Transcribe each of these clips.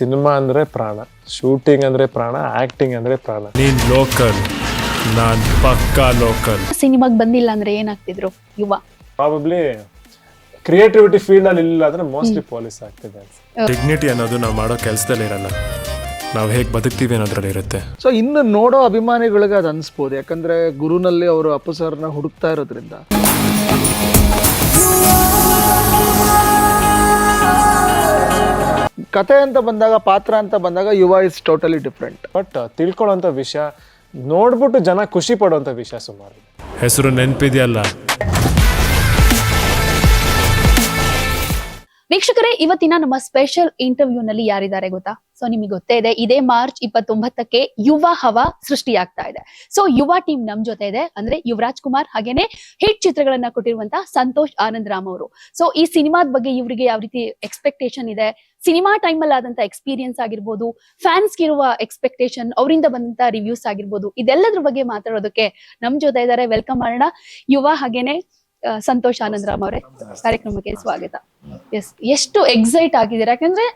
Cinema ಅಂದ್ರೆ ಪ್ರಾಣ shooting ಅಂದ್ರೆ ಪ್ರಾಣ ಆಕ್ಟಿಂಗ್ ಅಂದ್ರೆ ಪ್ರಾಣ. ನೀನ್ ಲೋಕಲ್ ನಾನ್ ಪಕ್ಕಾ ಲೋಕಲ್. ಸಿನಿಮಾಗ್ ಬಂದಿಲ್ಲ ಅಂದ್ರೆ ಏನಾಗ್ತಿದ್ರು ಯುವ? ಪ್ರಾಬಬ್ಲಿ ಕ್ರಿಯೇಟಿವಿಟಿ ಫೀಲ್ಡ್ ಅಲ್ಲಿ ಇಲ್ಲ ಅಂದ್ರೆ ಮೋಸ್ಟ್ಲಿ ಪೊಲೀಸ್ ಆಗ್ತಿದೆ ಅನ್ಸುತ್ತೆ. ಡಿಗ್ನಿಟಿ ಅನ್ನೋದು ನಾವು ಮಾಡೋ ಕೆಲಸದಲ್ಲಿ ಇರಲ್ಲ. ನಾವು ಹೇಗೆ ಬದುಕ್ತೀವಿ ಅನ್ನೋದ್ರಲ್ಲಿ ಇರುತ್ತೆ. ಸೊ ಇನ್ನು ನೋಡೋ ಅಭಿಮಾನಿಗಳಿಗೆ ಅದು ಅನ್ಸ್ಬೋದು. ಯಾಕಂದ್ರೆ ಗುರುನಲ್ಲಿ ಅವರು ಅಪ್ಪು ಸರ್ನ ಹುಡುಕ್ತಾ ಇರೋದ್ರಿಂದ. ಕತೆ ಅಂತ ಬಂದಾಗ ಪಾತ್ರ ಅಂತ ಬಂದಾಗ Yuva is totally different but ತಿಳ್ಕೊಳ್ಳೋಂಥ ವಿಷಯ ನೋಡ್ಬಿಟ್ಟು ಜನ ಖುಷಿ ಪಡುವಂತ ವಿಷಯ ಸುಮಾರು. ಹೆಸರು ನೆನಪಿದೆಯಲ್ಲ? ವೀಕ್ಷಕರೇ ಇವತ್ತಿನ ನಮ್ಮ ಸ್ಪೆಷಲ್ ಇಂಟರ್ವ್ಯೂ ನಲ್ಲಿ ಯಾರಿದ್ದಾರೆ ಗೊತ್ತಾ? ಸೊ ನಿಮಗೆ ಗೊತ್ತೇ ಇದೆ ಇದೇ ಮಾರ್ಚ್ ಇಪ್ಪತ್ತೊಂಬತ್ತಕ್ಕೆ ಯುವ ಹವ ಸೃಷ್ಟಿಯಾಗ್ತಾ ಇದೆ. ಸೊ ಯುವ ಟೀಮ್ ನಮ್ ಜೊತೆ ಇದೆ. ಅಂದ್ರೆ ಯುವರಾಜ್ ಕುಮಾರ್ ಹಾಗೇನೆ ಹಿಟ್ ಚಿತ್ರಗಳನ್ನ ಕೊಟ್ಟಿರುವಂತಹ ಸಂತೋಷ್ ಆನಂದ್ ರಾಮ್ ಅವರು. ಸೊ ಈ ಸಿನಿಮಾದ ಬಗ್ಗೆ ಇವರಿಗೆ ಯಾವ ರೀತಿ ಎಕ್ಸ್ಪೆಕ್ಟೇಷನ್ ಇದೆ? ಸಿನಿಮಾ ಟೈಮ್ ಅಲ್ಲಿ ಆದಂತ ಎಕ್ಸ್ಪೀರಿಯನ್ಸ್ ಆಗಿರ್ಬೋದು ಫ್ಯಾನ್ಸ್ ಇರುವ ಎಕ್ಸ್ಪೆಕ್ಟೇಷನ್ ಅವರಿಂದ ಬಂದಂತ ರಿವ್ಯೂಸ್ ಆಗಿರ್ಬೋದು ಇದೆಲ್ಲದ್ರ ಬಗ್ಗೆ ಮಾತಾಡೋದಕ್ಕೆ ನಮ್ ಜೊತೆ ಇದ್ದಾರೆ ವೆಲ್ಕಮ್ ಮಾಡೋಣ ಯುವ ಹಾಗೇನೆ ಸಂತೋಷ್ ಆನಂದ್ ರಾಮ್ ಅವರೇ. ಕಾರ್ಯಕ್ರಮಕ್ಕೆ ಸ್ವಾಗತ. ಎಸ್ ಎಷ್ಟು ಎಕ್ಸೈಟ್ ಆಗಿದ್ದೀರಾ? ಯಾಕಂದ್ರೆ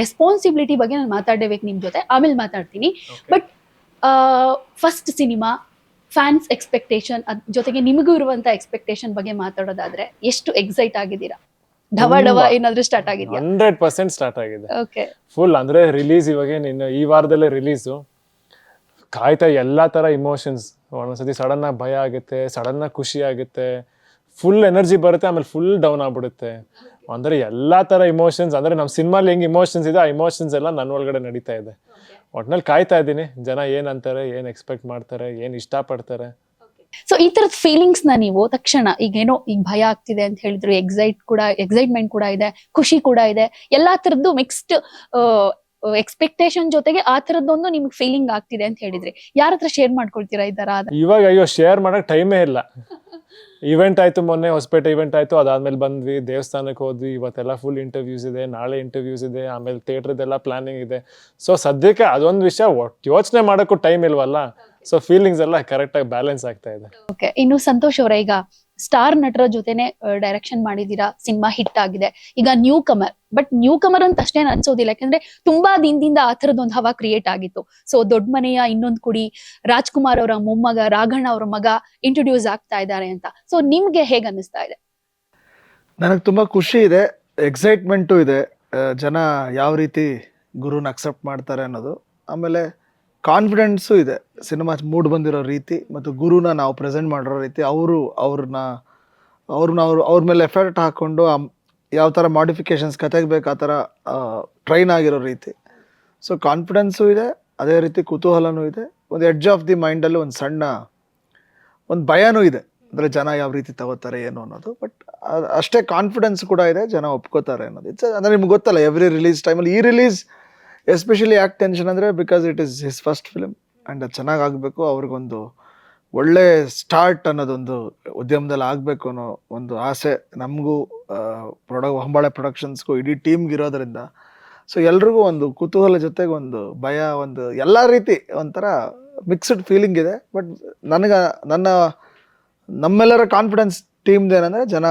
ರೆಸ್ಪಾನ್ಸಿಬಿಲಿಟಿ ಬಗ್ಗೆ ನಾನು ಮಾತಾಡಬೇಕು ನಿಮ್ ಜೊತೆ. ಆಮೇಲೆ ಮಾತಾಡ್ತೀನಿ. But first cinema fans expectation ಜೊತೆಗೆ ನಿಮಗೂ ಇರುವಂತ ಎಕ್ಸ್ಪೆಕ್ಟೇಷನ್ ಬಗ್ಗೆ ಮಾತಾಡೋದಾದ್ರೆ ಎಷ್ಟು ಎಕ್ಸೈಟ್ ಆಗಿದ್ದೀರಾ? ಢವ ಢವ ಏನಾದ್ರೂ ಸ್ಟಾರ್ಟ್ ಆಗಿದ್ಯಾ? ಹಂಡ್ರೆಡ್ ಪರ್ಸೆಂಟ್ ಸ್ಟಾರ್ಟ್ ಆಗಿದೆ. ಓಕೆ ಫುಲ್ ಅಂದ್ರೆ ರಿಲೀಸ್ ಇವಾಗ ನಿನ್ನ ಈ ವಾರದಲ್ಲೇ ರಿಲೀಸು ಕಾಯ್ತಾ ಎಲ್ಲ ತರ ಇಮೋಷನ್ಸ್ ಒಂದೊಂದ್ಸತಿ ಸಡನ್ ಆಗಿ ಭಯ ಆಗುತ್ತೆ ಸಡನ್ ಆಗಿ ಖುಷಿ ಆಗುತ್ತೆ. ಫುಲ್ ಎನರ್ಜಿ ಬರುತ್ತೆ ಆಮೇಲೆ ಫುಲ್ ಡೌನ್ ಆಗ್ಬಿಡುತ್ತೆ. ಅಂದ್ರೆ ಎಲ್ಲಾ ತರ ಇಮೋಷನ್ಸ್ ಅಂದ್ರೆ ನಮ್ಮ ಸಿನಿಮಾಲಿ ಹೆಂಗ್ ಇಮೋಷನ್ಸ್ ಇದೆ ಆ ಇಮೋಷನ್ಸ್ ಎಲ್ಲ ನನ್ನ ಒಳಗಡೆ ನಡೀತಾ ಇದೆ. ಒಟ್ನಲ್ಲಿ ಕಾಯ್ತಾ ಇದ್ದೀನಿ. ಜನ ಏನ್ ಅಂತಾರೆ ಏನ್ ಎಕ್ಸ್ಪೆಕ್ಟ್ ಮಾಡ್ತಾರೆ ಏನ್ ಇಷ್ಟಪಡ್ತಾರೆ. ಸೊ ಈ ತರದ ಫೀಲಿಂಗ್ಸ್ನ ನೀವು ತಕ್ಷಣ ಈಗ ಏನೋ ಈಗ ಭಯ ಆಗ್ತಿದೆ ಅಂತ ಹೇಳಿದ್ರು ಎಕ್ಸೈಟ್ ಕೂಡ ಎಕ್ಸೈಟ್ಮೆಂಟ್ ಕೂಡ ಇದೆ, ಖುಷಿ ಕೂಡ ಇದೆ, ಎಲ್ಲಾ ತರದ್ದು ಮಿಕ್ಸ್ಡ್ ಎಕ್ಸ್ಪೆಕ್ಟೇಷನ್ ಜೊತೆಗೆ ಆ ತರದ್ದೊಂದು ನಿಮ್ಗೆ ಫೀಲಿಂಗ್ ಆಗ್ತಿದೆ ಅಂತ ಹೇಳಿದ್ರಿ. ಯಾರ ಹತ್ರ ಶೇರ್ ಮಾಡ್ಕೊಳ್ತೀರಾ ತರ ಇವಾಗ ಅಯ್ಯೋ ಶೇರ್ ಮಾಡಕ್ ಟೈಮೇ ಇಲ್ಲ. ಇವೆಂಟ್ ಆಯ್ತು ಮೊನ್ನೆ, ಹೊಸಪೇಟೆ ಇವೆಂಟ್ ಆಯ್ತು, ಅದಾದ್ಮೇಲೆ ಬಂದ್ವಿ ದೇವಸ್ಥಾನಕ್ಕೆ ಹೋದ್ವಿ, ಇವತ್ತೆಲ್ಲ ಫುಲ್ ಇಂಟರ್ವ್ಯೂಸ್ ಇದೆ, ನಾಳೆ ಇಂಟರ್ವ್ಯೂಸ್ ಇದೆ, ಆಮೇಲೆ ಥಿಯೇಟರ್ದೆಲ್ಲ ಪ್ಲಾನಿಂಗ್ ಇದೆ. ಸೊ ಸದ್ಯಕ್ಕೆ ಅದೊಂದು ವಿಷಯ ಯೋಚನೆ ಮಾಡೋಕ್ಕೂ ಟೈಮ್ ಇಲ್ವಲ್ಲ? ಸೊ ಫೀಲಿಂಗ್ಸ್ ಎಲ್ಲ ಕರೆಕ್ಟ್ ಆಗಿ ಬ್ಯಾಲೆನ್ಸ್ ಆಗ್ತಾ ಇದೆ. ಓಕೆ ಇನ್ನು ಸಂತೋಷ್ ಅವರ ಈಗ ಸ್ಟಾರ್ ನಟರ ಜೊತೆನೆ ಡೈರೆಕ್ಷನ್ ಮಾಡಿದೀರಾ ಸಿನಿಮಾ ಹಿಟ್ ಆಗಿದೆ. ಈಗ newcomer but newcomer ಅಂತ ಅಷ್ಟೇ ಅನ್ಸೋದಿಲ್ಲ. ಯಾಕಂದ್ರೆ ತುಂಬಾ ದಿನದಿಂದ ಆ ಥರದೊಂದು ಹವಾ ಕ್ರಿಯೇಟ್ ಆಗಿತ್ತು. ಸೊ ದೊಡ್ಡ ಮನೆಯ ಇನ್ನೊಂದ್ ಕುಡಿ ರಾಜ್ಕುಮಾರ್ ಅವರ ಮೊಮ್ಮಗ ರಾಘಣ್ಣ ಅವರ ಮಗ ಇಂಟ್ರೊಡ್ಯೂಸ್ ಆಗ್ತಾ ಇದ್ದಾರೆ ಅಂತ. ಸೊ ನಿಮ್ಗೆ ಹೇಗ್ ಅನ್ನಿಸ್ತಾ ಇದೆ? ನನಗೆ ತುಂಬಾ ಖುಷಿ ಇದೆ ಎಕ್ಸೈಟ್ಮೆಂಟು ಇದೆ. ಆ, ಜನ ಯಾವ ರೀತಿ ಗುರುನ ಅಕ್ಸೆಪ್ಟ್ ಮಾಡ್ತಾರೆ ಅನ್ನೋದು. ಆಮೇಲೆ ಕಾನ್ಫಿಡೆನ್ಸು ಇದೆ. ಸಿನಿಮಾ ಮೂಡ್ ಬಂದಿರೋ ರೀತಿ ಮತ್ತು ಗುರುನ ನಾವು ಪ್ರೆಸೆಂಟ್ ಮಾಡಿರೋ ರೀತಿ ಅವರು ಅವ್ರನ್ನ ಅವ್ರನ್ನ ಅವ್ರು, ಅವ್ರ ಮೇಲೆ ಎಫೆಕ್ಟ್ ಹಾಕ್ಕೊಂಡು ಯಾವ ಥರ ಮಾಡಿಫಿಕೇಶನ್ಸ್ ಕತೆಗೆ ಬೇಕು ಆ ಥರ ಟ್ರೈನ್ ಆಗಿರೋ ರೀತಿ. ಸೊ, ಕಾನ್ಫಿಡೆನ್ಸು ಇದೆ, ಅದೇ ರೀತಿ ಕುತೂಹಲನೂ ಇದೆ. ಒಂದು ಎಡ್ಜ್ ಆಫ್ ದಿ ಮೈಂಡಲ್ಲಿ ಒಂದು ಸಣ್ಣ, ಒಂದು ಭಯನೂ ಇದೆ. ಅಂದರೆ ಜನ ಯಾವ ರೀತಿ ತಗೋತಾರೆ ಏನು ಅನ್ನೋದು. ಬಟ್ ಅಷ್ಟೇ ಕಾನ್ಫಿಡೆನ್ಸ್ ಕೂಡ ಇದೆ, ಜನ ಒಪ್ಕೋತಾರೆ ಅನ್ನೋದು. ಇಟ್ಸ್ ಅಂದರೆ ನಿಮ್ಗೆ ಗೊತ್ತಲ್ಲ ಎವ್ರಿ ರಿಲೀಸ್ ಟೈಮಲ್ಲಿ ಈ ರಿಲೀಸ್ ಎಸ್ಪೆಷಲಿ ಯಾಕೆ ಟೆನ್ಷನ್ ಅಂದರೆ because it is his first film and ಅದು ಚೆನ್ನಾಗಿ ಆಗಬೇಕು, ಅವ್ರಿಗೊಂದು ಒಳ್ಳೆ ಸ್ಟಾರ್ಟ್ ಅನ್ನೋದೊಂದು ಉದ್ಯಮದಲ್ಲಿ ಆಗಬೇಕು ಅನ್ನೋ ಒಂದು ಆಸೆ ನಮಗೂ ಪ್ರೊಡ ಹೊಂಬಾಳೆ ಪ್ರೊಡಕ್ಷನ್ಸ್ಗೂ ಇಡೀ ಟೀಮ್ಗೆ ಇರೋದ್ರಿಂದ. ಸೊ ಎಲ್ರಿಗೂ ಒಂದು ಕುತೂಹಲ ಜೊತೆಗೆ ಒಂದು ಭಯ, ಒಂದು ಎಲ್ಲ ರೀತಿ ಒಂಥರ ಮಿಕ್ಸ್ಡ್ ಫೀಲಿಂಗ್ ಇದೆ. ಬಟ್ ನನಗೆ, ನನ್ನ, ನಮ್ಮೆಲ್ಲರ ಕಾನ್ಫಿಡೆನ್ಸ್ ಟೀಮ್ದು ಏನಂದರೆ ಜನ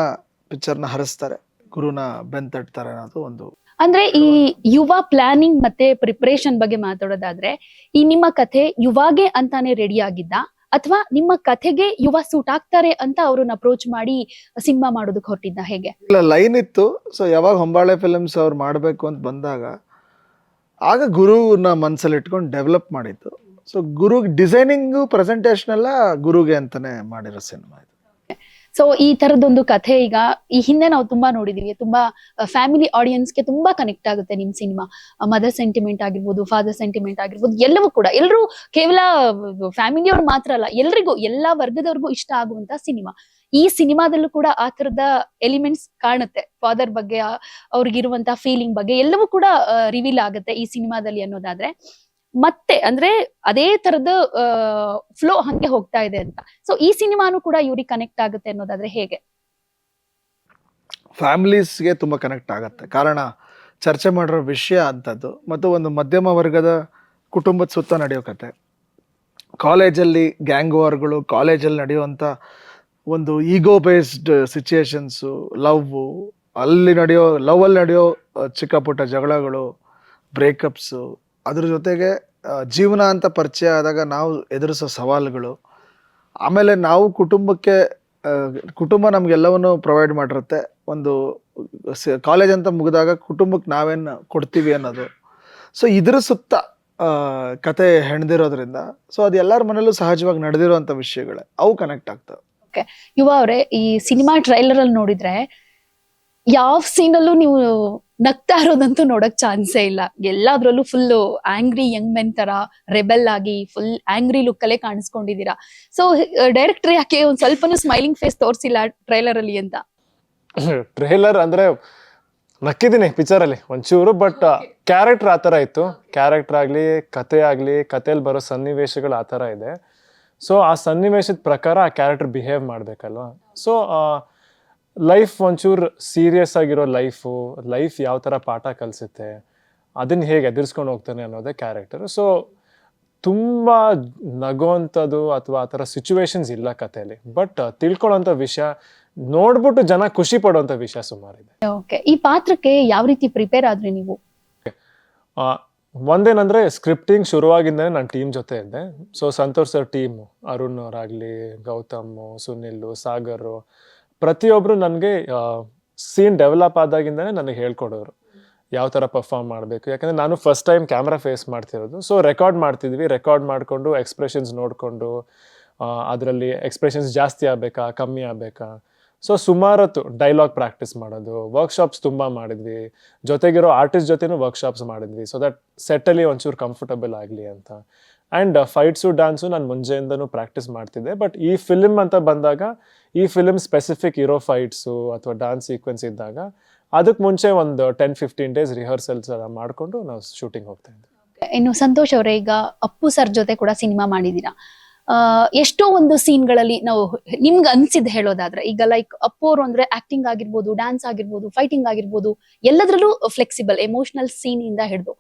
ಪಿಕ್ಚರ್ನ ಹರಿಸ್ತಾರೆ, ಗುರುನ ಬೆನ್ ತಟ್ತಾರೆ ಅನ್ನೋದು ಒಂದು ಅಂದ್ರೆ ಈ ಯುವ ಪ್ಲಾನಿಂಗ್ ಮತ್ತೆ ಪ್ರಿಪರೇಷನ್ ಬಗ್ಗೆ ಮಾತಾಡೋದಾದ್ರೆ, ಈ ನಿಮ್ಮ ಕಥೆ ಯುವಾಗೆ ಅಂತಾನೆ ರೆಡಿ ಆಗಿದ್ದ, ಅಥವಾ ನಿಮ್ಮ ಕಥೆಗೆ ಯುವ ಸೂಟ್ ಆಗ್ತಾರೆ ಅಂತ ಅವ್ರನ್ನ ಅಪ್ರೋಚ್ ಮಾಡಿ ಸಿನಿಮಾ ಮಾಡೋದಕ್ಕೆ ಹೊರಟಿದ್ದ ಹೇಗೆ? ಇಲ್ಲ ಲೈನ್ ಇತ್ತು. ಸೊ ಯಾವಾಗ ಹೊಂಬಾಳೆ ಫಿಲ್ಮ್ಸ್ ಅವ್ರು ಮಾಡಬೇಕು ಅಂತ ಬಂದಾಗ, ಆಗ ಗುರುನ ಮನಸ್ಸಲ್ಲಿ ಇಟ್ಕೊಂಡು ಡೆವಲಪ್ ಮಾಡಿದ್ದು ಸೊ ಗುರು ಡಿಸೈನಿಂಗು ಪ್ರೆಸೆಂಟೇಷನ್ ಎಲ್ಲ ಗುರುಗೆ ಅಂತಾನೆ ಮಾಡಿರೋ ಸಿನಿಮಾ ಇದು. ಸೊ ಈ ತರದೊಂದು ಕಥೆ ಈಗ ಈ ಹಿಂದೆ ನಾವು ತುಂಬಾ ನೋಡಿದೀವಿ. ತುಂಬಾ ಫ್ಯಾಮಿಲಿ ಆಡಿಯನ್ಸ್ಗೆ ತುಂಬಾ ಕನೆಕ್ಟ್ ಆಗುತ್ತೆ ನಿಮ್ ಸಿನಿಮಾ ಮದರ್ ಸೆಂಟಿಮೆಂಟ್ ಆಗಿರ್ಬೋದು ಫಾದರ್ ಸೆಂಟಿಮೆಂಟ್ ಆಗಿರ್ಬೋದು, ಎಲ್ಲವೂ ಕೂಡ. ಎಲ್ಲರೂ ಕೇವಲ ಫ್ಯಾಮಿಲಿಯವ್ರು ಮಾತ್ರ ಅಲ್ಲ, ಎಲ್ರಿಗೂ, ಎಲ್ಲಾ ವರ್ಗದವ್ರಿಗೂ ಇಷ್ಟ ಆಗುವಂತ ಸಿನಿಮಾ ಈ ಸಿನಿಮಾದಲ್ಲೂ ಕೂಡ ಆ ತರದ ಎಲಿಮೆಂಟ್ಸ್ ಕಾಣುತ್ತೆ. ಫಾದರ್ ಬಗ್ಗೆ ಅವ್ರಿಗಿರುವಂತಹ ಅವ್ರಿಗಿರುವಂತ ಫೀಲಿಂಗ್ ಬಗ್ಗೆ ಎಲ್ಲವೂ ಕೂಡ ರಿವೀಲ್ ಆಗುತ್ತೆ ಈ ಸಿನಿಮಾದಲ್ಲಿ ಅನ್ನೋದಾದ್ರೆ. ಮತ್ತೆ ಅಂದ್ರೆ ಅದೇ ತರದ ಫ್ಲೋ ಹಂಗೆ ಹೋಗ್ತಾ ಇದೆ ಅಂತ. ಸೊ ಈ ಸಿನಿಮಾನು ಕೂಡ ಇವ್ರಿಗೆ ಕನೆಕ್ಟ್ ಆಗುತ್ತೆ ಅನ್ನೋದಾದ್ರೆ ಹೇಗೆ? ಫ್ಯಾಮಿಲೀಸ್ಗೆ ತುಂಬ ಕನೆಕ್ಟ್ ಆಗುತ್ತೆ. ಕಾರಣ ಚರ್ಚೆ ಮಾಡಿರೋ ವಿಷಯ ಅಂಥದ್ದು ಮತ್ತು ಒಂದು ಮಧ್ಯಮ ವರ್ಗದ ಕುಟುಂಬದ ಸುತ್ತ ನಡೆಯೋ ಕತೆ. ಕಾಲೇಜಲ್ಲಿ ಗ್ಯಾಂಗ್ ವಾರ್ಗಳು ಕಾಲೇಜಲ್ಲಿ ನಡೆಯುವಂಥ ಒಂದು ಈಗೋ ಬೇಸ್ಡ್ ಸಿಚುಯೇಷನ್ಸು ಲವ್ವು ಅಲ್ಲಿ ನಡೆಯೋ ಲವಲ್ಲಿ ನಡೆಯೋ ಅಹ್, ಚಿಕ್ಕ ಪುಟ್ಟ ಜಗಳಗಳು ಬ್ರೇಕಪ್ಸು ಅದ್ರ ಜೊತೆಗೆ ಜೀವನ ಅಂತ ಪರಿಚಯ ಆದಾಗ ನಾವು ಎದುರಿಸೋ ಸವಾಲುಗಳು, ಆಮೇಲೆ ನಾವು ಕುಟುಂಬಕ್ಕೆ ಕುಟುಂಬ ನಮಗೆಲ್ಲವನ್ನು ಪ್ರೊವೈಡ್ ಮಾಡಿರುತ್ತೆ. ಒಂದು ಕಾಲೇಜ್ ಅಂತ ಮುಗಿದಾಗ ಕುಟುಂಬಕ್ಕೆ ನಾವೇನು ಕೊಡ್ತೀವಿ ಅನ್ನೋದು. ಸೊ ಇದ್ರ ಸುತ್ತ ಕತೆ ಹೆಣ್ದಿರೋದ್ರಿಂದ ಸೊ ಅದು ಎಲ್ಲರ ಮನೇಲೂ ಸಹಜವಾಗಿ ನಡೆದಿರುವಂಥ ವಿಷಯಗಳೇ, ಅವು ಕನೆಕ್ಟ್ ಆಗ್ತವೆ. ಯುವ ಅವರೇ, ಈ ಸಿನಿಮಾ ಟ್ರೈಲರ್ ಅಲ್ಲಿ ನೋಡಿದ್ರೆ ಯಾವ ಸೀನಲ್ಲೂ ನೀವು ನಗ್ತಾ ಇರೋದಂತೂ ನೋಡಕ್ ಚಾನ್ಸೇ ಇಲ್ಲ. ಎಲ್ಲಾದ್ರಲ್ಲೂ ಫುಲ್ ಆಂಗ್ರಿ ಯಂಗ್ ಮೆನ್ ತರ ರೆಬೆಲ್ ಆಗಿ ಫುಲ್ ಆಂಗ್ರಿ ಲುಕ್ ಅಲ್ಲೇ ಕಾಣಿಸ್ಕೊಂಡಿದ್ದೀರಾ. ಸೊ ಡೈರೆಕ್ಟರ್ ಯಾಕೆ ಒಂದ್ ಸ್ವಲ್ಪನೂ ಸ್ಮೈಲಿಂಗ್ ಫೇಸ್ ತೋರಿಸಿಲ್ಲ ಟ್ರೈಲರ್ ಅಲ್ಲಿ ಅಂತ? ಟ್ರೇಲರ್ ಅಂದ್ರೆ ನಕ್ಕಿದ್ದೀನಿ ಪಿಕ್ಚರ್ ಅಲ್ಲಿ ಒಂಚೂರು ಬಟ್ ಕ್ಯಾರೆಕ್ಟರ್ ಆ ಥರ ಇತ್ತು. ಕ್ಯಾರೆಕ್ಟರ್ ಆಗಲಿ ಕತೆ ಆಗಲಿ ಕತೆಯಲ್ಲಿ ಬರೋ ಸನ್ನಿವೇಶಗಳು ಆ ಥರ ಇದೆ. ಸೊ ಆ ಸನ್ನಿವೇಶದ ಪ್ರಕಾರ ಆ ಕ್ಯಾರೆಕ್ಟರ್ ಬಿಹೇವ್ ಮಾಡಬೇಕಲ್ವಾ? ಸೊ ಲೈಫ್ ಒಂಚೂರು ಸೀರಿಯಸ್ ಆಗಿರೋ ಲೈಫು ಲೈಫ್ ಯಾವ ಥರ ಪಾಠ ಕಲಿಸುತ್ತೆ ಅದನ್ನ ಹೇಗೆ ಎದುರಿಸ್ಕೊಂಡು ಹೋಗ್ತಾನೆ ಅನ್ನೋದೇ ಕ್ಯಾರೆಕ್ಟರ್ ಸೊ ತುಂಬ ನಗೋವಂಥದ್ದು ಅಥವಾ ಆ ಥರ ಸಿಚುವೇಶನ್ಸ್ ಇಲ್ಲ ಕಥೆಯಲ್ಲಿ ಬಟ್ ತಿಳ್ಕೊಳ್ಳೋಂಥ ವಿಷಯ ನೋಡ್ಬಿಟ್ಟು ಜನ ಖುಷಿ ಪಡುವಂಥ ವಿಷಯ ಸುಮಾರಿದೆ. ಓಕೆ ಈ ಪಾತ್ರಕ್ಕೆ ಯಾವ ರೀತಿ ಪ್ರಿಪೇರ್ ಆದ್ರಿ ನೀವು? ಒಂದೇನಂದ್ರೆ ಸ್ಕ್ರಿಪ್ಟಿಂಗ್ ಶುರುವಾಗಿಂದನೇ ನಾನು ಟೀಮ್ ಜೊತೆ ಇದ್ದೆ. So Santosh sir team Arun ಅವರಾಗಲಿ Gautam Sunil Sagar ಪ್ರತಿಯೊಬ್ಬರು ನನಗೆ ಸೀನ್ ಡೆವಲಪ್ ಆದಾಗಿಂದನೇ ನನಗೆ ಹೇಳ್ಕೊಡೋರು. ಯಾವ ಥರ ಪರ್ಫಾರ್ಮ್ ಮಾಡಬೇಕು? ಯಾಕಂದರೆ ನಾನು ಫಸ್ಟ್ ಟೈಮ್ ಕ್ಯಾಮ್ರಾ ಫೇಸ್ ಮಾಡ್ತಿರೋದು. ಸೊ ರೆಕಾರ್ಡ್ ಮಾಡ್ತಿದ್ವಿ. ರೆಕಾರ್ಡ್ ಮಾಡಿಕೊಂಡು ಎಕ್ಸ್ಪ್ರೆಷನ್ಸ್ ನೋಡಿಕೊಂಡು ಅದರಲ್ಲಿ ಎಕ್ಸ್ಪ್ರೆಷನ್ಸ್ ಜಾಸ್ತಿ ಆಗಬೇಕಾ? ಕಮ್ಮಿ ಆಗಬೇಕಾ? ಸೊ ಸುಮಾರತ್ತು ಡೈಲಾಗ್ ಪ್ರಾಕ್ಟೀಸ್ ಮಾಡೋದು. ವರ್ಕ್ಶಾಪ್ಸ್ ತುಂಬ ಮಾಡಿದ್ವಿ. ಜೊತೆಗಿರೋ ಆರ್ಟಿಸ್ಟ್ ಜೊತೆನೂ ವರ್ಕ್ಶಾಪ್ಸ್ ಮಾಡಿದ್ವಿ. ಸೊ ದಟ್ ಸೆಟ್ಟಲ್ಲಿ ಒಂಚೂರು ಕಂಫರ್ಟಬಲ್ ಆಗಲಿ ಅಂತ. ಆ್ಯಂಡ್ ಫೈಟ್ಸು ಡ್ಯಾನ್ಸು ನಾನು ಮುಂಚೆಯಿಂದನೂ ಪ್ರಾಕ್ಟೀಸ್ ಮಾಡ್ತಿದ್ದೆ. ಬಟ್ ಈ ಫಿಲ್ಮ್ ಅಂತ ಬಂದಾಗ, ಈ ಫಿಲ್ಮ್ ಸ್ಪೆಸಿಫಿಕ್ ಇರೋ ಫೈಟ್ಸು ಅಥವಾ ಡಾನ್ಸ್ ಸೀಕ್ವೆನ್ಸ್ ಇದ್ದಾಗ ಅದಕ್ಕೆ ಮುಂಚೆ ಒಂದು ಟೆನ್ ಫಿಫ್ಟೀನ್ ಡೇಸ್ ರಿಹರ್ಸಲ್ಸ್ ಎಲ್ಲ ಮಾಡಿಕೊಂಡು ನಾವು ಶೂಟಿಂಗ್ ಹೋಗ್ತಾ ಇದ್ವಿ. ಇನ್ನು ಸಂತೋಷ್ ಅವರೇ, ಈಗ ಅಪ್ಪು ಸರ್ ಜೊತೆ ಕೂಡ ಸಿನಿಮಾ ಮಾಡಿದ್ದೀರಾ? ಎಷ್ಟೋ ಒಂದು ಸೀನ್ಗಳಲ್ಲಿ ನಾವು ನಿಮ್ಗೆ ಅನ್ಸಿದ್ ಹೇಳೋದಾದ್ರೆ, ಈಗ ಲೈಕ್ ಅಪ್ಪು ಅವರು ಅಂದ್ರೆ ಆಕ್ಟಿಂಗ್ ಆಗಿರ್ಬೋದು ಡ್ಯಾನ್ಸ್ ಆಗಿರ್ಬೋದು ಫೈಟಿಂಗ್ ಆಗಿರ್ಬೋದು, ಎಲ್ಲದ್ರಲ್ಲೂ ಫ್ಲೆಕ್ಸಿಬಲ್ ಎಮೋಷನಲ್ ಸೀನ್ ಇಂದ ಹಿಡಿದು.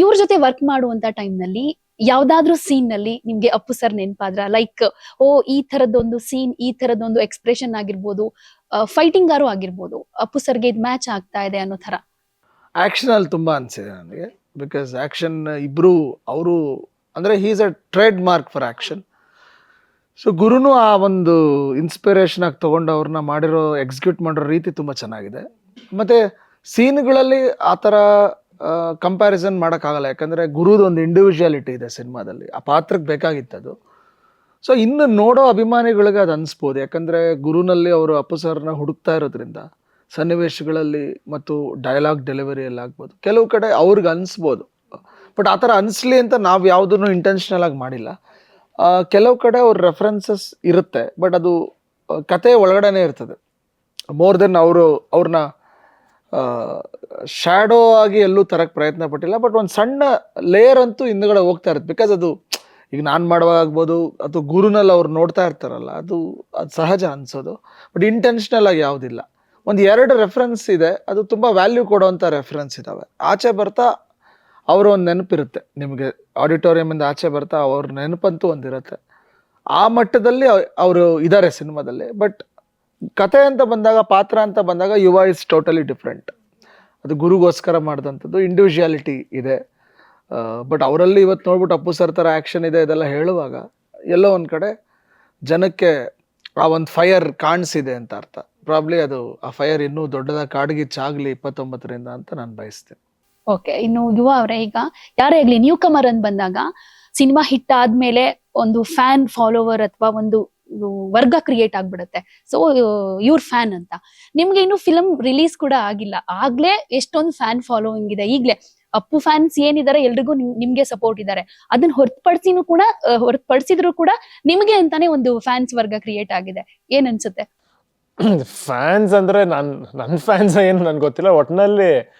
ಇವ್ರ ಜೊತೆ ವರ್ಕ್ ಮಾಡುವಂತ ಟೈಮ್ನಲ್ಲಿ ನಲ್ಲಿ ಯಾವ್ದಾದ್ರೂ ಸೀನ್ನಲ್ಲಿ ನಿಮ್ಗೆ ಅಪ್ಪು ಸರ್ ನೆನ್ಪಾದ್ರ ಲೈಕ್ ಓ, ಈ ತರದೊಂದು ಸೀನ್ ಈ ತರದೊಂದು ಎಕ್ಸ್ಪ್ರೆಷನ್ ಆಗಿರ್ಬೋದು ಫೈಟಿಂಗ್ ಆರು ಆಗಿರ್ಬೋದು, ಅಪ್ಪು ಸರ್ಗೆ ಇದು ಮ್ಯಾಚ್ ಆಗ್ತಾ ಇದೆ ಅನ್ನೋ ತರ ಆಕ್ಷನ್ ಅಲ್ಲಿ ತುಂಬಾ ಅನ್ಸಿದೆ ನನಗೆ ಬಿಕಾಸ್ ಆಕ್ಷನ್ ಇಬ್ರು, ಅವರು, ಅಂದ್ರೆ he's a trade mark for action so ಗುರುನು ಆ ಒಂದು ಇನ್ಸ್ಪಿರೇಷನ್ ಆಗಿ ತಗೊಂಡು ಅವ್ರನ್ನ ಮಾಡಿರೋ ಎಕ್ಸಿಕ್ಯೂಟ್ ಮಾಡಿರೋ ರೀತಿ ತುಂಬ ಚೆನ್ನಾಗಿದೆ. ಮತ್ತು ಸೀನ್ಗಳಲ್ಲಿ ಆ ಥರ ಕಂಪ್ಯಾರಿಸನ್ ಮಾಡೋಕ್ಕಾಗಲ್ಲ. ಯಾಕಂದರೆ ಗುರುದೊಂದು ಇಂಡಿವಿಜುವಾಲಿಟಿ ಇದೆ ಸಿನಿಮಾದಲ್ಲಿ. ಆ ಪಾತ್ರಕ್ಕೆ ಬೇಕಾಗಿತ್ತದು ಸೊ ಇನ್ನು ನೋಡೋ ಅಭಿಮಾನಿಗಳಿಗೆ ಅದು ಅನಿಸ್ಬೋದು. ಯಾಕಂದರೆ ಗುರುನಲ್ಲಿ ಅವರು ಅಪ್ಪು ಹುಡುಕ್ತಾ ಇರೋದ್ರಿಂದ, ಸನ್ನಿವೇಶಗಳಲ್ಲಿ ಮತ್ತು ಡೈಲಾಗ್ ಡೆಲಿವರಿಯಲ್ಲಿ ಆಗ್ಬೋದು. ಕೆಲವು ಕಡೆ ಅವ್ರಿಗೆ ಅನಿಸ್ಬೋದು. ಬಟ್ ಆ ಥರ ಅನಿಸ್ಲಿ ಅಂತ ನಾವು ಯಾವುದನ್ನು ಇಂಟೆನ್ಷನಲ್ ಆಗಿ ಮಾಡಿಲ್ಲ. ಕೆಲವು ಕಡೆ ಅವ್ರ ರೆಫರೆನ್ಸಸ್ ಇರುತ್ತೆ. ಬಟ್ ಅದು ಕತೆ ಒಳಗಡೆನೇ ಇರ್ತದೆ. ಮೋರ್ ದೆನ್ ಅವರು, ಅವ್ರನ್ನ ಶ್ಯಾಡೋ ಆಗಿ ಎಲ್ಲೂ ತರಕ್ಕೆ ಪ್ರಯತ್ನ ಪಟ್ಟಿಲ್ಲ ಬಟ್ ಒಂದು ಸಣ್ಣ ಲೇಯರ್ ಅಂತೂ ಹಿಂದ್ಗಡೆ ಹೋಗ್ತಾ ಇರುತ್ತೆ. ಬಿಕಾಸ್ ಅದು, ಈಗ ನಾನು ಮಾಡುವಾಗ ಆಗ್ಬೋದು ಅಥವಾ ಗುರುನಲ್ಲಿ ಅವ್ರು ನೋಡ್ತಾ ಇರ್ತಾರಲ್ಲ, ಅದು ಅದು ಸಹಜ ಅನ್ಸೋದು. ಬಟ್ ಇಂಟೆನ್ಷನಲ್ ಆಗಿ ಯಾವುದಿಲ್ಲ. ಒಂದು ಎರಡು ರೆಫರೆನ್ಸ್ ಇದೆ, ಅದು ತುಂಬ ವ್ಯಾಲ್ಯೂ ಕೊಡುವಂಥ ರೆಫರೆನ್ಸ್ ಇದ್ದಾವೆ ಆಚೆ ಬರ್ತಾ ಅವರ ಒಂದು ನೆನಪಿರುತ್ತೆ. ನಿಮಗೆ ಆಡಿಟೋರಿಯಮಿಂದ ಆಚೆ ಬರ್ತಾ ಅವ್ರ ನೆನಪಂತೂ ಒಂದಿರುತ್ತೆ. ಆ ಮಟ್ಟದಲ್ಲಿ ಅವರು ಇದ್ದಾರೆ ಸಿನಿಮಾದಲ್ಲಿ ಬಟ್ ಕತೆ ಅಂತ ಬಂದಾಗ, ಪಾತ್ರ ಅಂತ ಬಂದಾಗ ಯುವ ಇಸ್ ಟೋಟಲಿ ಡಿಫ್ರೆಂಟ್. ಅದು ಗುರುಗೋಸ್ಕರ ಮಾಡಿದಂಥದ್ದು ಇಂಡಿವಿಜುವಾಲಿಟಿ ಇದೆ. ಬಟ್ ಅವರಲ್ಲಿ ಇವತ್ತು ನೋಡ್ಬಿಟ್ಟು ಅಪ್ಪು ಸರ್ ಥರ ಆ್ಯಕ್ಷನ್ ಇದೆ ಇದೆಲ್ಲ ಹೇಳುವಾಗ ಎಲ್ಲೋ ಒಂದು ಕಡೆ ಜನಕ್ಕೆ ಆ ಒಂದು ಫೈರ್ ಕಾಣಿಸಿದೆ ಅಂತ ಅರ್ಥ. ಪ್ರಾಬ್ಲಿ ಅದು ಆ ಫೈರ್ ಇನ್ನೂ ದೊಡ್ಡದಾಗಿ ಕಾಡ್ಗಿಚ್ಚಾಗಲಿ ಇಪ್ಪತ್ತೊಂಬತ್ತರಿಂದ ಅಂತ ನಾನು ಬಯಸ್ತೇನೆ. ಓಕೆ ಇನ್ನು ಯುವ ಅವರೇ, ಈಗ ಯಾರೇ ಆಗಲಿ ನ್ಯೂ ಕಮರ್ ಅಂತ ಬಂದಾಗ, ಸಿನಿಮಾ ಹಿಟ್ ಆದ್ಮೇಲೆ ಒಂದು ಫ್ಯಾನ್ ಫಾಲೋವರ್ ಅಥವಾ ಒಂದು ವರ್ಗ ಕ್ರಿಯೇಟ್ ಆಗ್ಬಿಡುತ್ತೆ. ಸೊ ಇವ್ರ ಫ್ಯಾನ್ ಅಂತ. ನಿಮ್ಗೆ ಇನ್ನು ಫಿಲಂ ರಿಲೀಸ್ ಕೂಡ ಆಗಿಲ್ಲ. ಆಗ್ಲೇ ಎಷ್ಟೊಂದು ಫ್ಯಾನ್ ಫಾಲೋವಿಂಗ್ ಇದೆ. ಈಗ್ಲೇ ಅಪ್ಪು ಫ್ಯಾನ್ಸ್ ಏನಿದ್ದಾರೆ ಎಲ್ರಿಗೂ ನಿಮ್- ನಿಮ್ಗೆ ಸಪೋರ್ಟ್ ಇದ್ದಾರೆ ಅದನ್ನ ಹೊರತುಪಡಿಸಿನೂ ಕೂಡ ಹೊರತುಪಡಿಸಿದ್ರು ಕೂಡ ನಿಮ್ಗೆ ಅಂತಾನೆ ಒಂದು ಫ್ಯಾನ್ಸ್ ವರ್ಗ ಕ್ರಿಯೇಟ್ ಆಗಿದೆ. ಏನ್ ಅನ್ಸುತ್ತೆ? ಫ್ಯಾನ್ಸ್ ಅಂದ್ರೆ ನನ್ ನನ್ನ ಫ್ಯಾನ್ಸ್ ಏನು ನನ್ಗೆ ಗೊತ್ತಿಲ್ಲ. ಒಟ್ಟಿನಲ್ಲಿ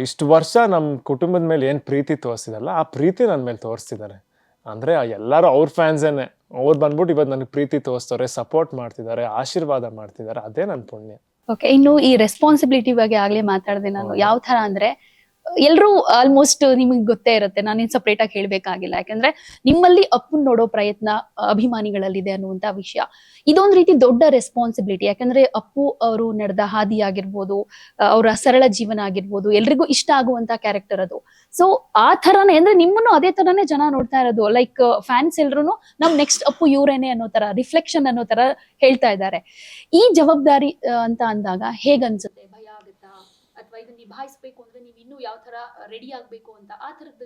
ಇಷ್ಟು ವರ್ಷ ನಮ್ಮ ಕುಟುಂಬದ ಮೇಲೆ ಏನು ಪ್ರೀತಿ ತೋರಿಸಿದಲ್ಲ, ಆ ಪ್ರೀತಿ ನನ್ನ ಮೇಲೆ ತೋರಿಸ್ತಿದ್ದಾರೆ ಅಂದರೆ ಎಲ್ಲರೂ ಅವ್ರ ಫ್ಯಾನ್ಸೇನೆ ಅವ್ರು ಬಂದ್ಬಿಟ್ಟು ಇವತ್ತು ನನಗೆ ಪ್ರೀತಿ ತೋರಿಸ್ತಾರೆ ಸಪೋರ್ಟ್ ಮಾಡ್ತಿದ್ದಾರೆ ಆಶೀರ್ವಾದ ಮಾಡ್ತಿದ್ದಾರೆ ಅದೇ ನನ್ನ ಪುಣ್ಯ ಓಕೆ ಇನ್ನು ಈ ರೆಸ್ಪಾನ್ಸಿಬಿಲಿಟಿ ಬಗ್ಗೆ ಆಗ್ಲೇ ಮಾತಾಡಿದೆ ನಾನು. ಯಾವ ತರ ಅಂದ್ರೆ ಎಲ್ರೂ ಆಲ್ಮೋಸ್ಟ್ ನಿಮಗೆ ಗೊತ್ತೇ ಇರುತ್ತೆ. ನಾನೇನ್ ಸಪ್ರೇಟ್ ಆಗಿ ಹೇಳ್ಬೇಕಾಗಿಲ್ಲ. ಯಾಕಂದ್ರೆ ನಿಮ್ಮಲ್ಲಿ ಅಪ್ಪನ್ ನೋಡೋ ಪ್ರಯತ್ನ, ಅಭಿಮಾನಿಗಳಲ್ಲಿದೆ ಅನ್ನುವಂತ ವಿಷಯ. ಇದೊಂದು ರೀತಿ ದೊಡ್ಡ ರೆಸ್ಪಾನ್ಸಿಬಿಲಿಟಿ ಯಾಕಂದ್ರೆ ಅಪ್ಪು ಅವರು ನಡೆದ ಹಾದಿ ಆಗಿರ್ಬೋದು ಅವರ ಸರಳ ಜೀವನ ಆಗಿರ್ಬೋದು, ಎಲ್ರಿಗೂ ಇಷ್ಟ ಆಗುವಂತ ಕ್ಯಾರೆಕ್ಟರ್ ಅದು. ಸೊ ಆ ತರನೇ ಅಂದ್ರೆ ನಿಮ್ಮನ್ನು ಅದೇ ತರನೇ ಜನ ನೋಡ್ತಾ ಇರೋದು. ಲೈಕ್ ಫ್ಯಾನ್ಸ್ ಎಲ್ರು ನಮ್ ನೆಕ್ಸ್ಟ್ ಅಪ್ಪು ಇವ್ರೇನೆ ಅನ್ನೋ ತರ ರಿಫ್ಲೆಕ್ಷನ್ ಅನ್ನೋ ತರ ಹೇಳ್ತಾ ಇದ್ದಾರೆ. ಈ ಜವಾಬ್ದಾರಿ ಅಂತ ಅಂದಾಗ ಹೇಗ್ ಅನ್ಸುತ್ತೆ? ಭಯ ಆಗುತ್ತಾ ಅಥವಾ ಇದನ್ನ ನಿಭಾಯಿಸಬೇಕು ಅಂದ್ರೆ ನೀವು ಇನ್ನೂ ಯಾವ ತರ ರೆಡಿ ಆಗಬೇಕು ಅಂತ ಆ ಥರದ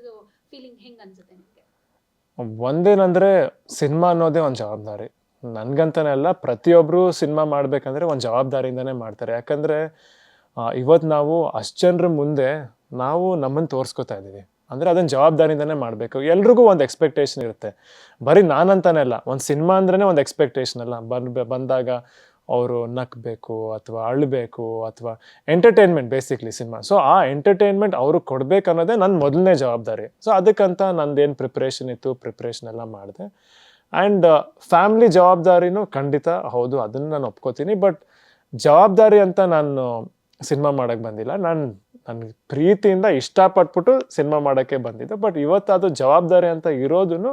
ಫೀಲಿಂಗ್ ಹೆಂಗ್ ಅನ್ಸುತ್ತೆ ನಿಮಗೆ? ಒಂದೇನಂದ್ರೆ ಸಿನಿಮಾ ಅನ್ನೋದೇ ಒಂದು ಜವಾಬ್ದಾರಿ. ನನ್ಗಂತಾನೆ ಅಲ್ಲ, ಪ್ರತಿಯೊಬ್ರು ಸಿನಿಮಾ ಮಾಡ್ಬೇಕಂದ್ರೆ ಒಂದು ಜವಾಬ್ದಾರಿಯಿಂದನೇ ಮಾಡ್ತಾರೆ. ಯಾಕಂದ್ರೆ ಇವತ್ತು ನಾವು ಅಷ್ಟು ಜನರ ಮುಂದೆ ನಾವು ನಮ್ಮನ್ನು ತೋರಿಸ್ಕೊತಾ ಇದ್ದೀವಿ. ಅಂದ್ರೆ ಅದನ್ನ ಜವಾಬ್ದಾರಿಯಿಂದನೇ ಮಾಡಬೇಕು. ಎಲ್ರಿಗೂ ಒಂದು ಎಕ್ಸ್ಪೆಕ್ಟೇಷನ್ ಇರುತ್ತೆ. ಬರೀ ನಾನಂತಾನೆ ಅಲ್ಲ, ಒಂದು ಸಿನಿಮಾ ಅಂದ್ರೇ ಒಂದು ಎಕ್ಸ್ಪೆಕ್ಟೇಷನ್ ಅಲ್ಲ. ಬಂದ್, ಬಂದಾಗ ಅವರು ನಕ್ಕಬೇಕು ಅಥವಾ ಅಳಬೇಕು ಅಥವಾ ಎಂಟರ್ಟೈನ್ಮೆಂಟ್ ಬೇಸಿಕ್ಲಿ ಸಿನಿಮಾ ಸೊ ಆ ಎಂಟರ್ಟೈನ್ಮೆಂಟ್ ಅವ್ರಿಗೆ ಕೊಡಬೇಕು ಅನ್ನೋದೇ ನನ್ನ ಮೊದಲನೇ ಜವಾಬ್ದಾರಿ. ಸೊ ಅದಕ್ಕಂತ ನಂದೇನು ಪ್ರಿಪ್ರೇಷನ್ ಇತ್ತು ಪ್ರಿಪ್ರೇಷನ್ ಎಲ್ಲ ಮಾಡಿದೆ. ಆ್ಯಂಡ್ ಫ್ಯಾಮ್ಲಿ ಜವಾಬ್ದಾರಿನೂ ಖಂಡಿತ ಹೌದು, ಅದನ್ನು ನಾನು ಒಪ್ಕೋತೀನಿ. ಬಟ್ ಜವಾಬ್ದಾರಿ ಅಂತ ನಾನು ಸಿನಿಮಾ ಮಾಡೋಕ್ಕೆ ಬಂದಿಲ್ಲ. ನಾನು ನನಗೆ ಪ್ರೀತಿಯಿಂದ ಇಷ್ಟಪಟ್ಬಿಟ್ಟು ಸಿನಿಮಾ ಮಾಡೋಕ್ಕೆ ಬಂದಿದ್ದೆ. ಬಟ್ ಇವತ್ತು ಅದು ಜವಾಬ್ದಾರಿ ಅಂತ ಇರೋದನ್ನು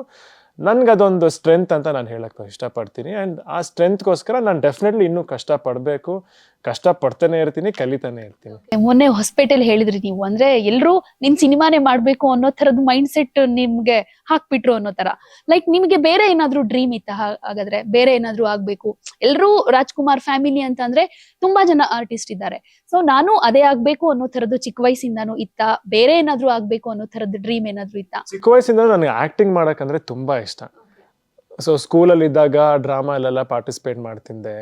ನನ್ಗೆ ಅದೊಂದು ಸ್ಟ್ರೆಂತ್ ಅಂತ ನಾನು ಹೇಳಕ್ಕೆ ಇಷ್ಟಪಡ್ತೀನಿ. ಆ್ಯಂಡ್ ಆ ಸ್ಟ್ರೆಂತ್ಗೋಸ್ಕರ ನಾನು ಡೆಫಿನೆಟ್ಲಿ ಇನ್ನೂ ಕಷ್ಟಪಡಬೇಕು. ಕಷ್ಟಪಡ್ತಾನೆ ಇರ್ತೀನಿ ಕಲಿತಾನೆ ಇರ್ತೀನಿ. ಮೊನ್ನೆ ಹೊಸಪೇಟೆಲ್ ಹೇಳಿದ್ರಿ ನೀವು ಅಂದ್ರೆ ಎಲ್ರು ನಿನ್ ಸಿನಿಮಾನೇ ಮಾಡ್ಬೇಕು ಅನ್ನೋ ತರದ್ ಮೈಂಡ್ ಸೆಟ್ ನಿಮ್ಗೆ ಹಾಕ್ಬಿಟ್ರು ಅನ್ನೋ ತರ ಲೈಕ್ ನಿಮ್ಗೆ ಬೇರೆ ಏನಾದ್ರೂ ಡ್ರೀಮ್ ಇತ್ತ ಹಾಗಾದ್ರೆ? ಬೇರೆ ಏನಾದ್ರೂ ಆಗ್ಬೇಕು? ಎಲ್ರೂ ರಾಜ್ಕುಮಾರ್ ಫ್ಯಾಮಿಲಿ ಅಂತ ಅಂದ್ರೆ ತುಂಬಾ ಜನ ಆರ್ಟಿಸ್ಟ್ ಇದ್ದಾರೆ. ಸೊ ನಾನು ಅದೇ ಆಗ್ಬೇಕು ಅನ್ನೋ ತರದ್ದು ಚಿಕ್ಕ ವಯಸ್ಸಿಂದಾನು ಇತ್ತ? ಬೇರೆ ಏನಾದ್ರೂ ಆಗ್ಬೇಕು ಅನ್ನೋ ತರದ್ ಡ್ರೀಮ್ ಏನಾದ್ರು ಇತ್ತ? ಚಿಕ್ಕ ವಯಸ್ಸಿಂದ ನನಗೆ ಆಕ್ಟಿಂಗ್ ಮಾಡಕಂದ್ರೆ ತುಂಬಾ ಇಷ್ಟ. ಸೊ ಸ್ಕೂಲಲ್ಲಿ ಇದ್ದಾಗ ಡ್ರಾಮಾ ಅಲ್ಲೆಲ್ಲ ಪಾರ್ಟಿಸಿಪೇಟ್ ಮಾಡ್ತಿದ್ದೆ.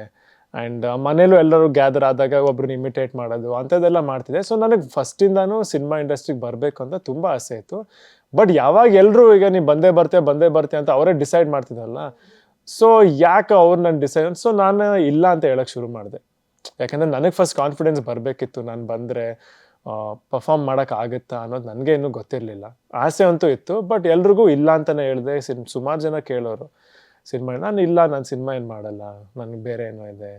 ಆ್ಯಂಡ್ ಮನೇಲೂ ಎಲ್ಲರೂ ಗ್ಯಾದರ್ ಆದಾಗ ಒಬ್ರನ್ನ ಇಮಿಟೇಟ್ ಮಾಡೋದು ಅಂಥದ್ದೆಲ್ಲ ಮಾಡ್ತಿದ್ದೆ. ಸೊ ನನಗೆ ಫಸ್ಟಿಂದನೂ ಸಿನಿಮಾ ಇಂಡಸ್ಟ್ರಿಗೆ ಬರಬೇಕು ಅಂತ ತುಂಬ ಆಸೆ ಇತ್ತು. ಬಟ್ ಯಾವಾಗ ಎಲ್ಲರೂ ಈಗ ನೀವು ಬಂದೇ ಬರ್ತೆ ಬಂದೇ ಬರ್ತೆ ಅಂತ ಅವರೇ ಡಿಸೈಡ್ ಮಾಡ್ತಿದ್ದಲ್ಲ ಸೊ ಯಾಕೆ ಅವ್ರು ನನ್ನ ಡಿಸೈಡ್ ಸೊ ನಾನು ಇಲ್ಲ ಅಂತ ಹೇಳಕ್ಕೆ ಶುರು ಮಾಡಿದೆ. ಯಾಕಂದರೆ ನನಗೆ ಫಸ್ಟ್ ಕಾನ್ಫಿಡೆನ್ಸ್ ಬರಬೇಕಿತ್ತು. ನಾನು ಬಂದರೆ ಪರ್ಫಾರ್ಮ್ ಮಾಡೋಕ್ಕಾಗುತ್ತಾ ಅನ್ನೋದು ನನಗೆ ಇನ್ನೂ ಗೊತ್ತಿರಲಿಲ್ಲ. ಆಸೆ ಅಂತೂ ಇತ್ತು. ಬಟ್ ಎಲ್ರಿಗೂ ಇಲ್ಲ ಅಂತಲೇ ಹೇಳಿದೆ. ಸಿನ್, ಸುಮಾರು ಜನ ಕೇಳೋರು. ಸಿನಿಮಾ ನಾನು ಇಲ್ಲ ನಾನು ಸಿನಿಮಾ ಏನು ಮಾಡಲ್ಲ. ನನಗೆ ಬೇರೆ ಏನೋ ಇದೆ.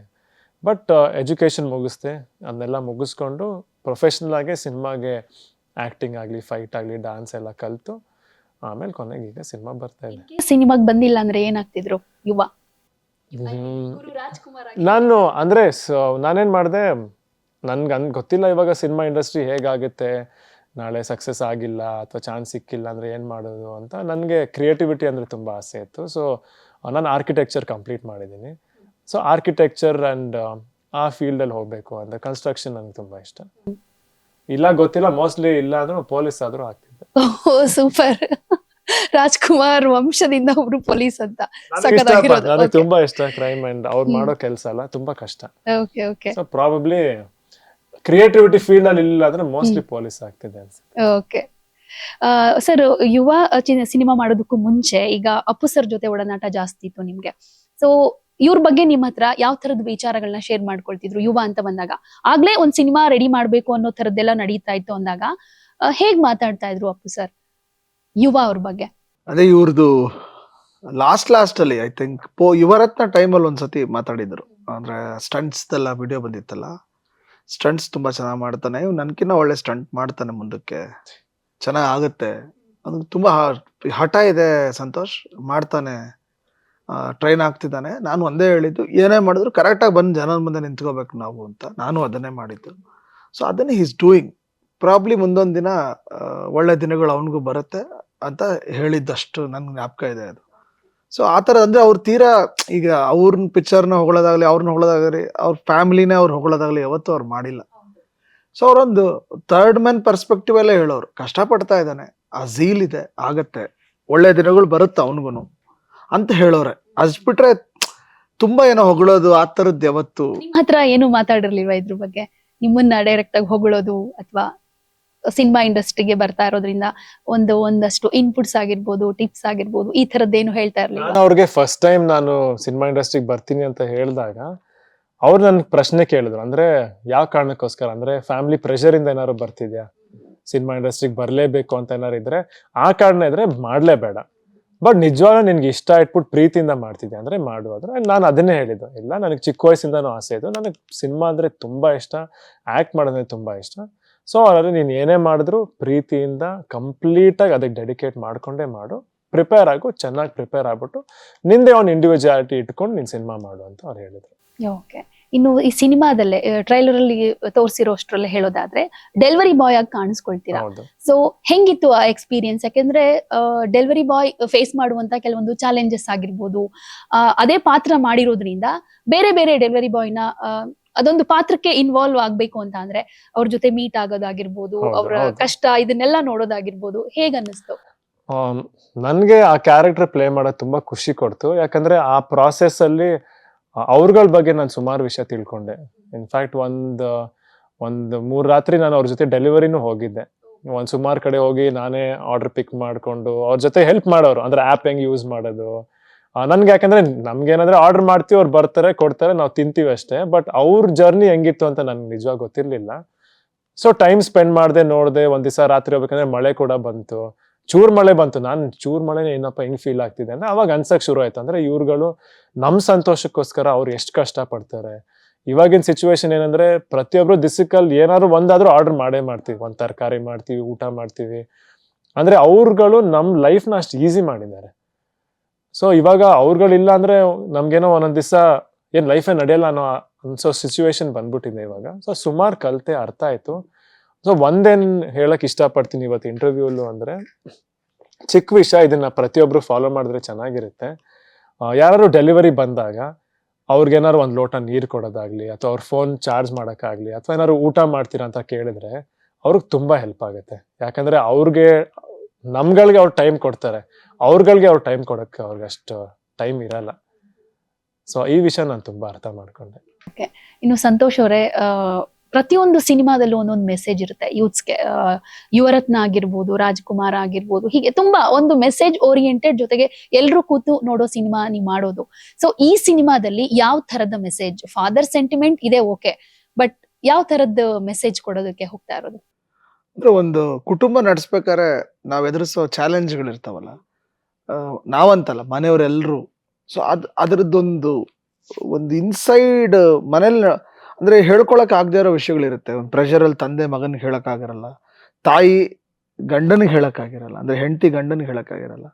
ಬಟ್ ಎಜುಕೇಷನ್ ಮುಗಿಸ್ದೆ. ಅದನ್ನೆಲ್ಲ ಮುಗಿಸ್ಕೊಂಡು ಪ್ರೊಫೆಷ್ನಲ್ ಆಗಿ ಸಿನಿಮಾಗೆ ಆ್ಯಕ್ಟಿಂಗ್ ಆಗಲಿ ಫೈಟ್ ಆಗಲಿ ಡಾನ್ಸ್ ಎಲ್ಲ ಕಲಿತು ಆಮೇಲೆ ಕೊನೆಗೆ ಈಗ ಸಿನಿಮಾ ಬರ್ತಾ ಇದೆ. ಸಿನಿಮಾಗೆ ಬಂದಿಲ್ಲ ಅಂದರೆ ಏನಾಗ್ತಿದ್ರು ಯುವ. ನಾನು ಅಂದರೆ ನಾನೇನು ಮಾಡಿದೆ? ನನ್ಗೆ ಅನ್ ಗೊತ್ತಿಲ್ಲ ಇವಾಗ ಸಿನಿಮಾ ಇಂಡಸ್ಟ್ರಿ ಹೇಗಾಗುತ್ತೆ? ನಾಳೆ ಸಕ್ಸಸ್ ಆಗಿಲ್ಲ ಅಥವಾ ಚಾನ್ಸ್ ಸಿಕ್ಕಿಲ್ಲ ಅಂದರೆ ಏನು ಮಾಡೋದು ಅಂತ ನನಗೆ ಕ್ರಿಯೇಟಿವಿಟಿ ಅಂದರೆ ತುಂಬ ಆಸೆ ಇತ್ತು. ಸೊ ನಾನು ಆರ್ಕಿಟೆಕ್ಚರ್ ಕಂಪ್ಲೀಟ್ ಮಾಡಿದ್ದೀನಿ. ಸೊ ಆರ್ಕಿಟೆಕ್ಚರ್ ಆ್ಯಂಡ್ ಆ ಫೀಲ್ಡಲ್ಲಿ ಹೋಗಬೇಕು ಅಂತ ಕನ್ಸ್ಟ್ರಕ್ಷನ್ ನನಗೆ ತುಂಬ ಇಷ್ಟ. ಇಲ್ಲ ಗೊತ್ತಿಲ್ಲ ಮೋಸ್ಟ್ಲಿ ಇಲ್ಲ ಅಂದ್ರೆ ಪೊಲೀಸ್ ಆದರೂ ಆಗ್ತಿದ್ದೆ ಓ ಸೂಪರ್ ರಾಜ್ಕುಮಾರ್ ವಂಶದಿಂದ ಒಬ್ರು ಪೊಲೀಸ್ ಅಂತ ನನಗೆ ತುಂಬಾ. ಇಷ್ಟ ಕ್ರೈಮ್ ಅಂಡ್ ಅವ್ರು ಮಾಡೋ ಕೆಲಸ ಅಲ್ಲ ತುಂಬಾ ಕಷ್ಟ. Okay okay so probably creativity field ಅಲ್ಲಿ ಇಲ್ಲ ಅಂದ್ರೆ ಮೋಸ್ಟ್ಲಿ ಪೊಲೀಸ್ ಆಗ್ತಿದೆ ಅನ್ಸುತ್ತೆ. ಓಕೆ ಸರ್, ಯುವ ಸಿನಿಮಾ ಮಾಡೋದಕ್ಕೂ ಮುಂಚೆ ಈಗ ಅಪ್ಪು ಸರ್ ಜೊತೆ ಒಡನಾಟ ಜಾಸ್ತಿ ಇತ್ತು ನಿಮ್ಗೆ. ಸೊ ಇವ್ರ ಬಗ್ಗೆ ನಿಮ್ಮ ಹತ್ರ ಯಾವ ತರದ ವಿಚಾರಗಳನ್ನ ಶೇರ್ ಮಾಡ್ಕೊಳ್ತಿದ್ರು ಯುವ ಅಂತ ಬಂದಾಗ? ಆಗ್ಲೇ ಒಂದ್ ಸಿನಿಮಾ ರೆಡಿ ಮಾಡ್ಬೇಕು ಅನ್ನೋ ತರದ್ದೆಲ್ಲ ನಡೀತಾ ಇತ್ತು ಅಂದಾಗ ಹೇಗ್ ಮಾತಾಡ್ತಾ ಇದ್ರು ಅಪ್ಪು ಸರ್? ಯುವ ಅವ್ರ ಬಗ್ಗೆ. ಅದೇ ಇವ್ರದ್ದು ಲಾಸ್ಟ್ ಲಾಸ್ಟ್ ಅಲ್ಲಿ ಐ ಥಿಂಕ್ ಪೋ, ಯುವರತ್ನ ಟೈಮಲ್ಲಿ ಒಂದ್ಸತಿ ಮಾತಾಡಿದ್ರು. ಅಂದ್ರೆ ಸ್ಟಂಟ್ಸ್ ಎಲ್ಲ ವಿಡಿಯೋ ಬಂದಿತ್ತಲ್ಲ ಸ್ಟಂಟ್ಸ್ ತುಂಬಾ ಚೆನ್ನಾಗಿ ಮಾಡ್ತಾನೆ. ಇವ್ ನನ್ಕಿನ್ನ ಒಳ್ಳೆ ಸ್ಟಂಟ್ ಮಾಡ್ತಾನೆ ಮುಂದಕ್ಕೆ. ಚೆನ್ನಾಗ್ ಆಗುತ್ತೆ ಅವ್ನಿಗೆ ತುಂಬಾ ಹಠ ಇದೆ ಸಂತೋಷ್. ಮಾಡ್ತಾನೆ. ಟ್ರೈನ್ ಆಗ್ತಿದ್ದಾನೆ. ನಾನು ಒಂದೇ ಹೇಳಿದ್ದು, ಏನೇ ಮಾಡಿದ್ರು ಕರೆಕ್ಟಾಗಿ ಬಂದು ಜನರ ಮುಂದೆ ನಿಂತ್ಕೋಬೇಕು ನಾವು ಅಂತ ನಾನು ಅದನ್ನೇ ಮಾಡಿದ್ದು. ಸೊ ಅದನ್ನೇ ಈಸ್ ಡೂಯಿಂಗ್ ಪ್ರಾಬ್ಲಿ ಮುಂದೊಂದು ದಿನ ಒಳ್ಳೆ ದಿನಗಳು ಅವನಿಗೂ ಬರುತ್ತೆ ಅಂತ ಹೇಳಿದ್ದಷ್ಟು ನನ್ಗೆ ಜ್ಞಾಪಕ ಇದೆ ಅದು. ಸೊ ಆ ಥರ ಅಂದರೆ ಅವ್ರು ತೀರಾ, ಈಗ ಅವ್ರನ್ನ ಪಿಕ್ಚರ್ನ ಹೊಗಳೋದಾಗಲಿ ಅವ್ರನ್ನ ಹೊಗಳೋದಾಗಲಿ, ಅವ್ರ ಫ್ಯಾಮಿಲಿನೇ ಅವ್ರು ಹೊಗಳೋದಾಗಲಿ ಯಾವತ್ತೂ ಅವ್ರು ಮಾಡಿಲ್ಲ. ಸೊ ಅವರೊಂದು ಥರ್ಡ್ ಮ್ಯಾನ್ ಪರ್ಸ್ಪೆಕ್ಟಿವ್ ಅಲ್ಲೇ ಹೇಳೋರು. ಕಷ್ಟಪಡ್ತಾ ಇದ್ದಾನೆ. ಆ ಝೀಲ್ ಇದೆ ಆಗತ್ತೆ. ಒಳ್ಳೆ ದಿನಗಳು ಬರುತ್ತೆ ಅವನಿಗೂ ಅಂತ ಹೇಳೋರೆ. ಅಷ್ಟು ಬಿಟ್ರೆ ತುಂಬಾ ಏನೋ ಹೊಗಳೋದು ಆ ತರದ್ ಯಾವತ್ತು. ಹತ್ರ ಏನು ಮಾತಾಡಿರ್ಲಿಲ್ವಾ ಇದ್ರ ಬಗ್ಗೆ? ನಿಮ್ಮನ್ನ ಡೈರೆಕ್ಟ್ ಆಗಿ ಹೊಗಳೋದು ಅಥವಾ ಸಿನಿಮಾ ಇಂಡಸ್ಟ್ರಿಗೆ ಬರ್ತಾ ಇರೋದ್ರಿಂದ ಒಂದು ಒಂದಷ್ಟು ಇನ್ಪುಟ್ಸ್ ಆಗಿರ್ಬೋದು ಟಿಪ್ಸ್ ಆಗಿರ್ಬೋದು ಈ ತರದ್ದೇನು ಹೇಳ್ತಾ ಇರ್ಲಿಲ್ಲ ಅವ್ರಿಗೆ ಫಸ್ಟ್ ಟೈಮ್ ನಾನು ಸಿನಿಮಾ ಇಂಡಸ್ಟ್ರಿಗೆ ಬರ್ತೀನಿ ಅಂತ ಹೇಳಿದಾಗ ಅವ್ರು ನನ್ಗೆ ಪ್ರಶ್ನೆ ಕೇಳಿದ್ರು. ಅಂದ್ರೆ ಯಾವ ಕಾರಣಕ್ಕೋಸ್ಕರ? ಅಂದ್ರೆ ಫ್ಯಾಮಿಲಿ ಪ್ರೆಷರ್ ಇಂದ ಏನಾದ್ರು ಬರ್ತಿದ್ಯಾ? ಸಿನಿಮಾ ಇಂಡಸ್ಟ್ರಿಗೆ ಬರಲೇಬೇಕು ಅಂತ ಏನಾರು ಇದ್ರೆ ಆ ಕಾರಣ ಇದ್ರೆ ಮಾಡಲೇಬೇಡ ಬಟ್ ನಿಜವಾಗ ನಿನ್ಗೆ ಇಷ್ಟ ಇಟ್ಬಿಟ್ಟು ಪ್ರೀತಿಯಿಂದ ಮಾಡ್ತಿದ್ಯಾ? ಅಂದ್ರೆ ಮಾಡು ಅಂದ್ರೆ ನಾನು ಅದನ್ನೇ ಹೇಳಿದ್ದು. ಇಲ್ಲ, ನನಗೆ ಚಿಕ್ಕ ವಯಸ್ಸಿಂದನೂ ಆಸೆ ಇದು ನನಗೆ ಸಿನಿಮಾ ಅಂದ್ರೆ ತುಂಬಾ ಇಷ್ಟ. ಆಕ್ಟ್ ಮಾಡೋದ್ರೆ ತುಂಬಾ ಇಷ್ಟ. ಸೊ ಅದರಲ್ಲಿ ನೀನು ಏನೇ ಮಾಡಿದ್ರು ಪ್ರೀತಿಯಿಂದ ಕಂಪ್ಲೀಟಾಗಿ ಅದಕ್ಕೆ ಡೆಡಿಕೇಟ್ ಮಾಡಿಕೊಂಡೇ ಮಾಡು. ಪ್ರಿಪೇರ್ ಆಗು, ಚೆನ್ನಾಗಿ ಪ್ರಿಪೇರ್ ಆಗ್ಬಿಟ್ಟು ನಿಂದೆ ಒಂದು ಇಂಡಿವಿಜುವಾಲಿಟಿ ಇಟ್ಕೊಂಡು ನೀನು ಸಿನಿಮಾ ಮಾಡು ಅಂತ ಅವ್ರು ಹೇಳಿದ್ರು. ಓಕೆ ಇನ್ನು ಈ ಸಿನಿಮಾದಲ್ಲೇ ಟ್ರೈಲರ್ ಅಲ್ಲಿ ತೋರಿಸಿರೋ ಅಷ್ಟರಲ್ಲೇ ಹೇಳೋದಾದ್ರೆ ಡೆಲಿವರಿ ಬಾಯ್ ಆಗಿ ಕಾಣಿಸ್ಕೊಳ್ತೀರಾ? ಸೊ ಹೆಂಗಿತ್ತು ಆ ಎಕ್ಸ್ಪೀರಿಯನ್ಸ್ ಯಾಕೆಂದ್ರೆ ಡೆಲಿವರಿ ಬಾಯ್ ಫೇಸ್ ಮಾಡುವಂತ ಕೆಲವೊಂದು ಚಾಲೆಂಜಸ್ ಆಗಿರ್ಬೋದು. ಅದೇ ಪಾತ್ರ ಮಾಡಿರೋದ್ರಿಂದ ಬೇರೆ ಬೇರೆ ಡೆಲಿವರಿ ಬಾಯ್ನ ಅದೊಂದು ಪಾತ್ರಕ್ಕೆ ಇನ್ವಾಲ್ವ್ ಆಗ್ಬೇಕು ಅಂತ ಅಂದ್ರೆ ಅವ್ರ ಜೊತೆ ಮೀಟ್ ಆಗೋದಾಗಿರ್ಬೋದು ಅವರ ಕಷ್ಟ ಇದನ್ನೆಲ್ಲ ನೋಡೋದಾಗಿರ್ಬೋದು ಹೇಗ್ ಅನ್ನಿಸ್ತು ನನಗೆ ಆ ಕ್ಯಾರೆಕ್ಟರ್ ಪ್ಲೇ ಮಾಡೋದು ತುಂಬಾ ಖುಷಿ ಕೊಡ್ತು. ಯಾಕಂದ್ರೆ ಆ ಪ್ರಾಸೆಸ್ ಅಲ್ಲಿ ಅವ್ರಗಳ ಬಗ್ಗೆ ನಾನು ಸುಮಾರು ವಿಷಯ ತಿಳ್ಕೊಂಡೆ. ಇನ್ಫ್ಯಾಕ್ಟ್ ಒಂದು ಒಂದು ಮೂರು ರಾತ್ರಿ ನಾನು ಅವ್ರ ಜೊತೆ ಡೆಲಿವರಿನೂ ಹೋಗಿದ್ದೆ. ಒಂದು ಸುಮಾರು ಕಡೆ ಹೋಗಿ ನಾನೇ ಆರ್ಡರ್ ಪಿಕ್ ಮಾಡ್ಕೊಂಡು ಅವ್ರ ಜೊತೆ ಹೆಲ್ಪ್ ಮಾಡೋರು, ಅಂದ್ರೆ ಆ್ಯಪ್ ಹೆಂಗ್ ಯೂಸ್ ಮಾಡೋದು. ನನ್ಗೆ ಯಾಕಂದ್ರೆ ನಮ್ಗೇನಂದ್ರೆ ಆರ್ಡರ್ ಮಾಡ್ತೀವಿ, ಅವ್ರು ಬರ್ತಾರೆ, ಕೊಡ್ತಾರೆ, ನಾವು ತಿಂತೀವಿ ಅಷ್ಟೇ ಬಟ್ ಅವ್ರ ಜರ್ನಿ ಹೆಂಗಿತ್ತು ಅಂತ ನನ್ಗೆ ನಿಜವಾಗ್ ಗೊತ್ತಿರ್ಲಿಲ್ಲ. ಸೊ ಟೈಮ್ ಸ್ಪೆಂಡ್ ಮಾಡಿದೆ, ನೋಡಿದೆ, ಒಂದ್ ದಿವಸ ರಾತ್ರಿ ಹೋಗ್ಬೇಕಂದ್ರೆ ಮಳೆ ಕೂಡ ಬಂತು. ಚೂರ್ ಮಳೆ ಬಂತು. ನಾನು ಚೂರ್ ಮಳೆ ಏನಪ್ಪ ಹೆಂಗ್ ಫೀಲ್ ಆಗ್ತಿದೆ ಅಂದ್ರೆ ಅವಾಗ ಅನ್ಸಕ್ ಶುರು ಆಯ್ತು. ಅಂದ್ರೆ ಇವ್ರುಗಳು ನಮ್ ಸಂತೋಷಕ್ಕೋಸ್ಕರ ಅವ್ರು ಎಷ್ಟು ಕಷ್ಟ ಪಡ್ತಾರೆ. ಇವಾಗಿನ ಸಿಚುವೇಶನ್ ಏನಂದ್ರೆ ಪ್ರತಿಯೊಬ್ರು ದಿಸಕ್ಕಲ್ಲಿ ಏನಾದ್ರು ಒಂದಾದ್ರೂ ಆರ್ಡರ್ ಮಾಡೇ ಮಾಡ್ತೀವಿ. ಒಂದ್ ತರಕಾರಿ ಮಾಡ್ತೀವಿ, ಊಟ ಮಾಡ್ತೀವಿ. ಅಂದ್ರೆ ಅವ್ರುಗಳು ನಮ್ ಲೈಫ್ನ ಅಷ್ಟು ಈಸಿ ಮಾಡಿದ್ದಾರೆ. ಸೊ ಇವಾಗ ಅವ್ರುಗಳಿಲ್ಲ ಅಂದ್ರೆ ನಮ್ಗೇನೋ ಒಂದೊಂದ್ ದಿವಸ ಏನ್ ಲೈಫೇ ನಡೆಯಲ್ಲ ಅನ್ನೋ ಅನ್ಸೋ ಸಿಚುವೇಶನ್ ಬಂದ್ಬಿಟ್ಟಿದೆ ಇವಾಗ. ಸೊ ಸುಮಾರು ಕಲಿತೆ ಅರ್ಥ ಆಯ್ತು. ಸೊ ಒಂದೇನ್ ಹೇಳಕ್ ಇಷ್ಟಪಡ್ತೀನಿ ಇವತ್ತು ಇಂಟರ್ವ್ಯೂಲು ಅಂದ್ರೆ, ಚಿಕ್ಕ ವಿಷಯ ಇದನ್ನ ಪ್ರತಿಯೊಬ್ರು ಫಾಲೋ ಮಾಡಿದ್ರೆ ಚೆನ್ನಾಗಿರುತ್ತೆ. ಯಾರು ಡೆಲಿವರಿ ಬಂದಾಗ ಅವ್ರಿಗೇನಾದ್ರು ಒಂದು ಲೋಟ ನೀರು ಕೊಡೋದಾಗ್ಲಿ ಅಥವಾ ಅವ್ರ ಫೋನ್ ಚಾರ್ಜ್ ಮಾಡೋಕ್ಕಾಗಲಿ ಅಥವಾ ಏನಾದ್ರು ಊಟ ಮಾಡ್ತೀರಾ ಅಂತ ಕೇಳಿದ್ರೆ ಅವ್ರಿಗೆ ತುಂಬಾ ಹೆಲ್ಪ್ ಆಗುತ್ತೆ. ಯಾಕಂದ್ರೆ ಅವ್ರಿಗೆ, ನಮ್ಗಳಿಗೆ ಅವ್ರು ಟೈಮ್ ಕೊಡ್ತಾರೆ. ಅವ್ರಗಳಿಗೆ ಅವ್ರು ಟೈಮ್ ಕೊಡೋಕ್ಕೆ ಅವ್ರಿಗೆ ಅಷ್ಟು ಟೈಮ್ ಇರಲ್ಲ. ಸೊ ಈ ವಿಷಯ ನಾನು ತುಂಬಾ ಅರ್ಥ ಮಾಡ್ಕೊಂಡೆ. ಇನ್ನು ಸಂತೋಷ್ ಅವರೇ ಪ್ರತಿಯೊಂದು ಸಿನಿಮಾದಲ್ಲೂ ಒಂದೊಂದು ಮೆಸೇಜ್ ಇರುತ್ತೆ. ಯೂತ್ಸ್ಗೆ ಯುವರತ್ನ ಆಗಿರ್ಬೋದು, ರಾಜ್ಕುಮಾರ್ ಆಗಿರ್ಬೋದು, ಹೀಗೆ ತುಂಬಾ ಒಂದು ಮೆಸೇಜ್ ಓರಿಯೆಂಟೆಡ್ ಜೊತೆಗೆ ಎಲ್ಲರೂ ಕೂತು ನೋಡೋ ಸಿನಿಮಾ ನೀವು ಮಾಡೋದು. ಸೊ ಈ ಸಿನಿಮಾದಲ್ಲಿ ಯಾವ ತರದ ಮೆಸೇಜ್ ಫಾದರ್ ಸೆಂಟಿಮೆಂಟ್ ಇದೆ ಓಕೆ ಬಟ್ ಯಾವ ತರದ ಮೆಸೇಜ್ ಕೊಡೋದಕ್ಕೆ ಹೋಗ್ತಾ ಇರೋದು? ಅಂದ್ರೆ ಒಂದು ಕುಟುಂಬ ನಡೆಸ್ಬೇಕಾದ್ರೆ ನಾವ್ ಎದುರಿಸೋ ಚಾಲೆಂಜ್ಗಳು ಇರ್ತಾವಲ್ಲ ನಾವಂತಲ್ಲ ಮನೆಯವರೆಲ್ಲರೂ ಸೊ ಅದ್, ಅದರದ್ದೊಂದು, ಒಂದು ಇನ್ಸೈಡ್ ಮನೇಲಿ ಅಂದ್ರೆ ಹೇಳ್ಕೊಳಕ್ ಆಗದೆ ಇರೋ ವಿಷಯಗಳಿರುತ್ತೆ. ಒಂದು ಪ್ರೆಷರಲ್ಲಿ ತಂದೆ ಮಗನಿಗೆ ಹೇಳೋಕ್ಕಾಗಿರಲ್ಲ ತಾಯಿ ಗಂಡನಿಗೆ ಹೇಳೋಕ್ಕಾಗಿರಲ್ಲ ಅಂದ್ರೆ ಹೆಂಡತಿ ಗಂಡನಿಗೆ ಹೇಳೋಕ್ಕಾಗಿರಲ್ಲ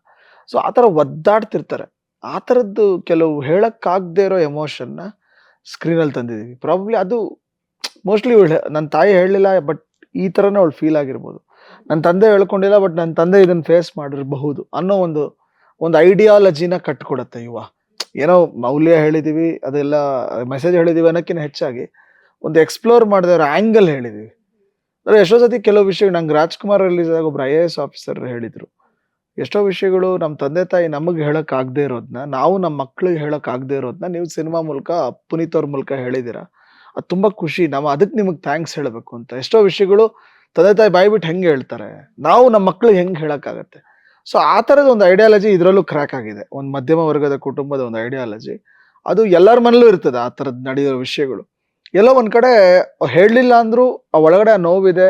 ಸೊ ಆ ಥರ ಒದ್ದಾಡ್ತಿರ್ತಾರೆ. ಆ ಥರದ್ದು ಕೆಲವು ಹೇಳೋಕ್ಕಾಗದೇ ಇರೋ ಎಮೋಷನ್ನ ಸ್ಕ್ರೀನಲ್ಲಿ ತಂದಿದ್ದೀವಿ ಪ್ರಾಬ್ಲಿ ಅದು ಮೋಸ್ಟ್ಲಿ ನನ್ನ ತಾಯಿ ಹೇಳಲಿಲ್ಲ ಬಟ್ ಈ ಥರನೇ ಅವಳು ಫೀಲ್ ಆಗಿರ್ಬೋದು. ನನ್ನ ತಂದೆ ಹೇಳ್ಕೊಂಡಿಲ್ಲ ಬಟ್ ನನ್ನ ತಂದೆ ಇದನ್ನ ಫೇಸ್ ಮಾಡಿರಬಹುದು ಅನ್ನೋ ಒಂದು ಒಂದು ಐಡಿಯಾಲಜಿನ ಕಟ್ಕೊಡತ್ತೆ ಯುವ. ಏನೋ ಮೌಲ್ಯ ಹೇಳಿದೀವಿ, ಅದೆಲ್ಲ ಮೆಸೇಜ್ ಹೇಳಿದೀವಿ ಅನ್ನೋಕ್ಕಿಂತ ಹೆಚ್ಚಾಗಿ ಒಂದು ಎಕ್ಸ್ಪ್ಲೋರ್ ಮಾಡದೇ ಇರೋ ಆ್ಯಂಗಲ್ ಹೇಳಿದೀವಿ. ಅಂದರೆ ಎಷ್ಟೋ ಸತಿ ಕೆಲವು ವಿಷಯ ನಂಗೆ ರಾಜ್ಕುಮಾರ್ ರಿಲೀಸ್ ಆಗ ಒಬ್ರು ಐ ಎ ಎಸ್ ಆಫೀಸರ್ ಹೇಳಿದರು, ಎಷ್ಟೋ ವಿಷಯಗಳು ನಮ್ಮ ತಂದೆ ತಾಯಿ ನಮಗೆ ಹೇಳೋಕ್ಕಾಗದೇ ಇರೋದನ್ನ ನಾವು ನಮ್ಮ ಮಕ್ಳಿಗೆ ಹೇಳೋಕ್ಕಾಗದೇ ಇರೋದನ್ನ ನೀವು ಸಿನಿಮಾ ಮೂಲಕ, ಪುನೀತ್ ಅವ್ರ ಮೂಲಕ ಹೇಳಿದ್ದೀರಾ ಅದು ತುಂಬ ಖುಷಿ, ನಾವು ಅದಕ್ಕೆ ನಿಮಗೆ ಥ್ಯಾಂಕ್ಸ್ ಹೇಳಬೇಕು ಅಂತ. ಎಷ್ಟೋ ವಿಷಯಗಳು ತಂದೆ ತಾಯಿ ಬಾಯಿ ಬಿಟ್ಟು ಹೆಂಗೆ ಹೇಳ್ತಾರೆ, ನಾವು ನಮ್ಮ ಮಕ್ಳಿಗೆ ಹೆಂಗೆ ಹೇಳಕ್ಕಾಗತ್ತೆ ಸೊ ಆ ಥರದ ಒಂದು ಐಡಿಯಾಲಜಿ ಇದರಲ್ಲೂ ಕ್ರ್ಯಾಕ್ ಆಗಿದೆ. ಒಂದು ಮಧ್ಯಮ ವರ್ಗದ ಕುಟುಂಬದ ಒಂದು ಐಡಿಯಾಲಜಿ ಅದು ಎಲ್ಲರ ಮನೇಲೂ ಇರ್ತದೆ ಆ ಥರದ್ದು ನಡೆಯೋ ವಿಷಯಗಳು. ಎಲ್ಲೋ ಒಂದ್ ಕಡೆ ಹೇಳಲಿಲ್ಲ ಅಂದ್ರೂ ಆ ಒಳಗಡೆ ಆ ನೋವಿದೆ,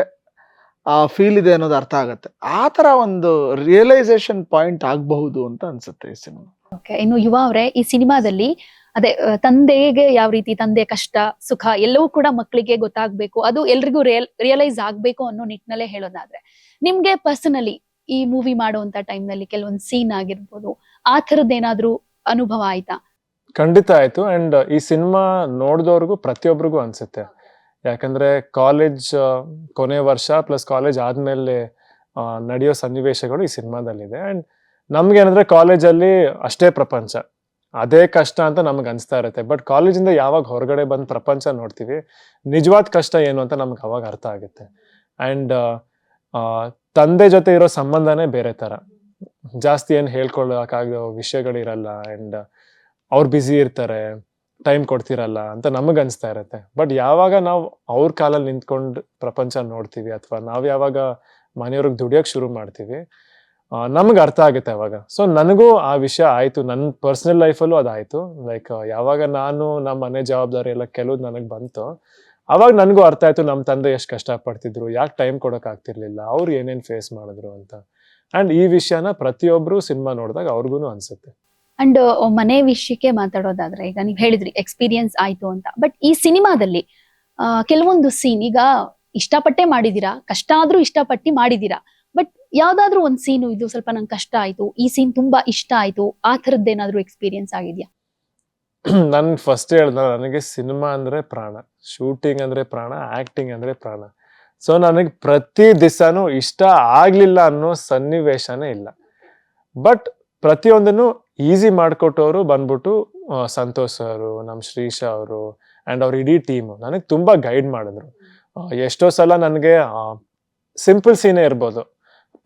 ಆ ಫೀಲ್ ಇದೆ ಅನ್ನೋದು ಅರ್ಥ ಆಗತ್ತೆ. ಆ ಥರ ಒಂದು ರಿಯಲೈಸೇಷನ್ ಪಾಯಿಂಟ್ ಆಗಬಹುದು ಅಂತ ಅನ್ಸುತ್ತೆ ಈ ಸಿನಿಮಾ ಓಕೆ ಇನ್ನು ಯುವ ಅವರೇ, ಈ ಸಿನಿಮಾದಲ್ಲಿ ಅದೇ ತಂದೆಗೆ ಯಾವ ರೀತಿ ತಂದೆ ಕಷ್ಟ, ಸುಖ ಎಲ್ಲವೂ ಕೂಡ ಮಕ್ಕಳಿಗೆ ಗೊತ್ತಾಗ್ಬೇಕು. ಅದು ಎಲ್ರಿಗೂ ರಿಯಲ್ ರಿಯಲೈಸ್ ಆಗ್ಬೇಕು ಅನ್ನೋ ನಿಟ್ಟಿನಲ್ಲೇ ಹೇಳೋದಾದ್ರೆ, ನಿಮ್ಗೆ ಪರ್ಸನಲಿ ಈ ಮೂವಿ ಮಾಡುವಂತ ಟೈಮ್ನಲ್ಲಿ ಕೆಲವೊಂದು ಸೀನ್ ಆಗಿರ್ಬೋದು, ಆ ಥರದ್ದೇನಾದ್ರೂ ಅನುಭವ ಆಯ್ತಾ? ಖಂಡಿತ ಆಯ್ತು. ಅಂಡ್ ಈ ಸಿನಿಮಾ ನೋಡಿದವ್ರಿಗೂ ಪ್ರತಿಯೊಬ್ಬರಿಗೂ ಅನ್ಸುತ್ತೆ. ಯಾಕಂದ್ರೆ ಕಾಲೇಜ್ ಕೊನೆ ವರ್ಷ ಪ್ಲಸ್ ಕಾಲೇಜ್ ಆದ್ಮೇಲೆ ನಡೆಯೋ ಸನ್ನಿವೇಶಗಳು ಈ ಸಿನಿಮಾದಲ್ಲಿದೆ ಅಂಡ್ ನಮ್ಗೆ ಏನಂದ್ರೆ ಕಾಲೇಜಲ್ಲಿ ಅಷ್ಟೇ ಪ್ರಪಂಚ. ಅದೇ ಕಷ್ಟ ಅಂತ ನಮ್ಗೆ ಅನಿಸ್ತಾ ಇರುತ್ತೆ. ಬಟ್ ಕಾಲೇಜಿಂದ ಯಾವಾಗ ಹೊರಗಡೆ ಬಂದು ಪ್ರಪಂಚ ನೋಡ್ತೀವಿ, ನಿಜವಾದ ಕಷ್ಟ ಏನು ಅಂತ ನಮ್ಗೆ ಅವಾಗ ಅರ್ಥ ಆಗುತ್ತೆ. ಅಂಡ್ ತಂದೆ ಜೊತೆ ಇರೋ ಸಂಬಂಧನೇ ಬೇರೆ ತರ. ಜಾಸ್ತಿ ಏನು ಹೇಳ್ಕೊಳ್ಳೋಕ್ಕಾಗೋ ವಿಷಯಗಳಿರಲ್ಲ ಅಂಡ್ ಅವ್ರು ಬ್ಯುಸಿ ಇರ್ತಾರೆ ಟೈಮ್ ಕೊಡ್ತಿರಲ್ಲ ಅಂತ ನಮಗ್ ಅನಿಸ್ತಾ ಇರುತ್ತೆ. ಬಟ್ ಯಾವಾಗ ನಾವು ಅವ್ರ ಕಾಲಲ್ಲಿ ನಿಂತ್ಕೊಂಡು ಪ್ರಪಂಚ ನೋಡ್ತೀವಿ ಅಥವಾ ನಾವು ಯಾವಾಗ ಮನೆಯವ್ರಿಗೆ ದುಡಿಯೋಕೆ ಶುರು ಮಾಡ್ತೀವಿ ನಮಗೆ ಅರ್ಥ ಆಗುತ್ತೆ ಅವಾಗ. ಸೊ ನನಗೂ ಆ ವಿಷಯ ಆಯಿತು ನನ್ನ ಪರ್ಸನಲ್ ಲೈಫಲ್ಲೂ ಅದಾಯಿತು. ಲೈಕ್ ಯಾವಾಗ ನಾನು ನಮ್ಮ ಮನೆ ಜವಾಬ್ದಾರಿ ಎಲ್ಲ ಕೆಲವು ನನಗೆ ಬಂತು ಅವಾಗ ನನಗೂ ಅರ್ಥ ಆಯ್ತು ನಮ್ಮ ತಂದೆ ಎಷ್ಟು ಕಷ್ಟಪಡ್ತಿದ್ರು, ಯಾಕೆ ಟೈಮ್ ಕೊಡೋಕೆ ಆಗ್ತಿರ್ಲಿಲ್ಲ, ಅವ್ರು ಏನೇನು ಫೇಸ್ ಮಾಡಿದ್ರು ಅಂತ. ಅಂಡ್ ಈ ವಿಷಯನ ಪ್ರತಿಯೊಬ್ರು ಸಿನಿಮಾ ನೋಡಿದಾಗ ಅವ್ರಿಗೂ ಅನ್ಸುತ್ತೆ. ಅಂಡ್ ಮನೆ ವಿಷಯಕ್ಕೆ ಮಾತಾಡೋದಾದ್ರೆ, ಈಗ ನೀವು ಹೇಳಿದ್ರಿ ಎಕ್ಸ್ಪೀರಿಯನ್ಸ್ ಆಯ್ತು ಅಂತ. ಬಟ್ ಈ ಸಿನಿಮಾದಲ್ಲಿ ಕೆಲವೊಂದು ಸೀನ್ ಈಗ ಇಷ್ಟಪಟ್ಟೆ ಮಾಡಿದೀರಾ ಕಷ್ಟ ಆದ್ರೂ ಇಷ್ಟಪಟ್ಟು ಮಾಡಿದೀರಾ ಬಟ್ ಯಾವ್ದಾದ್ರು ಒಂದ್ ಸೀನು ಇದು ಸ್ವಲ್ಪ ನಂಗೆ ಕಷ್ಟ ಆಯ್ತು, ಈ ಸೀನ್ ತುಂಬಾ ಇಷ್ಟ ಆಯ್ತು, ಆ ಥರದ್ದೇನಾದ್ರೂ ಎಕ್ಸ್ಪೀರಿಯನ್ಸ್ ಆಗಿದ್ಯಾ? ನಾನು ಫಸ್ಟ್ ಹೇಳ್ದೆ, ನನಗೆ ಸಿನಿಮಾ ಅಂದ್ರೆ ಪ್ರಾಣ ಶೂಟಿಂಗ್ ಅಂದ್ರೆ ಪ್ರಾಣ ಆಕ್ಟಿಂಗ್ ಅಂದ್ರೆ ಪ್ರಾಣ. ಸೊ ನನಗೆ ಪ್ರತಿ ದಿವಸನೂ ಇಷ್ಟ ಆಗ್ಲಿಲ್ಲ ಅನ್ನೋ ಸನ್ನಿವೇಶನೇ ಇಲ್ಲ. ಬಟ್ ಪ್ರತಿಯೊಂದನ್ನು ಈಸಿ ಮಾಡಿಕೊಟ್ಟವರು ಬಂದ್ಬಿಟ್ಟು ಸಂತೋಷ್ ಅವರು ನಮ್ಮ ಶ್ರೀಶ ಅವರು ಆ್ಯಂಡ್ ಅವ್ರ ಇಡೀ ಟೀಮು ನನಗೆ ತುಂಬ ಗೈಡ್ ಮಾಡಿದ್ರು. ಎಷ್ಟೋ ಸಲ ನನಗೆ ಸಿಂಪಲ್ ಸೀನೇ ಇರ್ಬೋದು.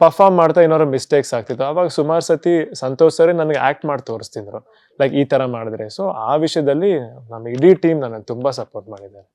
ಪರ್ಫಾರ್ಮ್ ಮಾಡ್ತಾ ಏನಾದ್ರು ಮಿಸ್ಟೇಕ್ಸ್ ಆಗ್ತಿತ್ತು. ಅವಾಗ ಸುಮಾರು ಸತಿ ಸಂತೋಷ್ ಸರಿ ನನಗೆ ಆ್ಯಕ್ಟ್ ಮಾಡಿ ತೋರಿಸ್ತಿದ್ರು. ಲೈಕ್ ಈ ತರ ಮಾಡಿದ್ರೆ. ಸೊ ಆ ವಿಷಯದಲ್ಲಿ ನಮ್ಮ ಇಡೀ ಟೀಮ್ ನನಗೆ ತುಂಬಾ ಸಪೋರ್ಟ್ ಮಾಡಿದ್ದಾರೆ.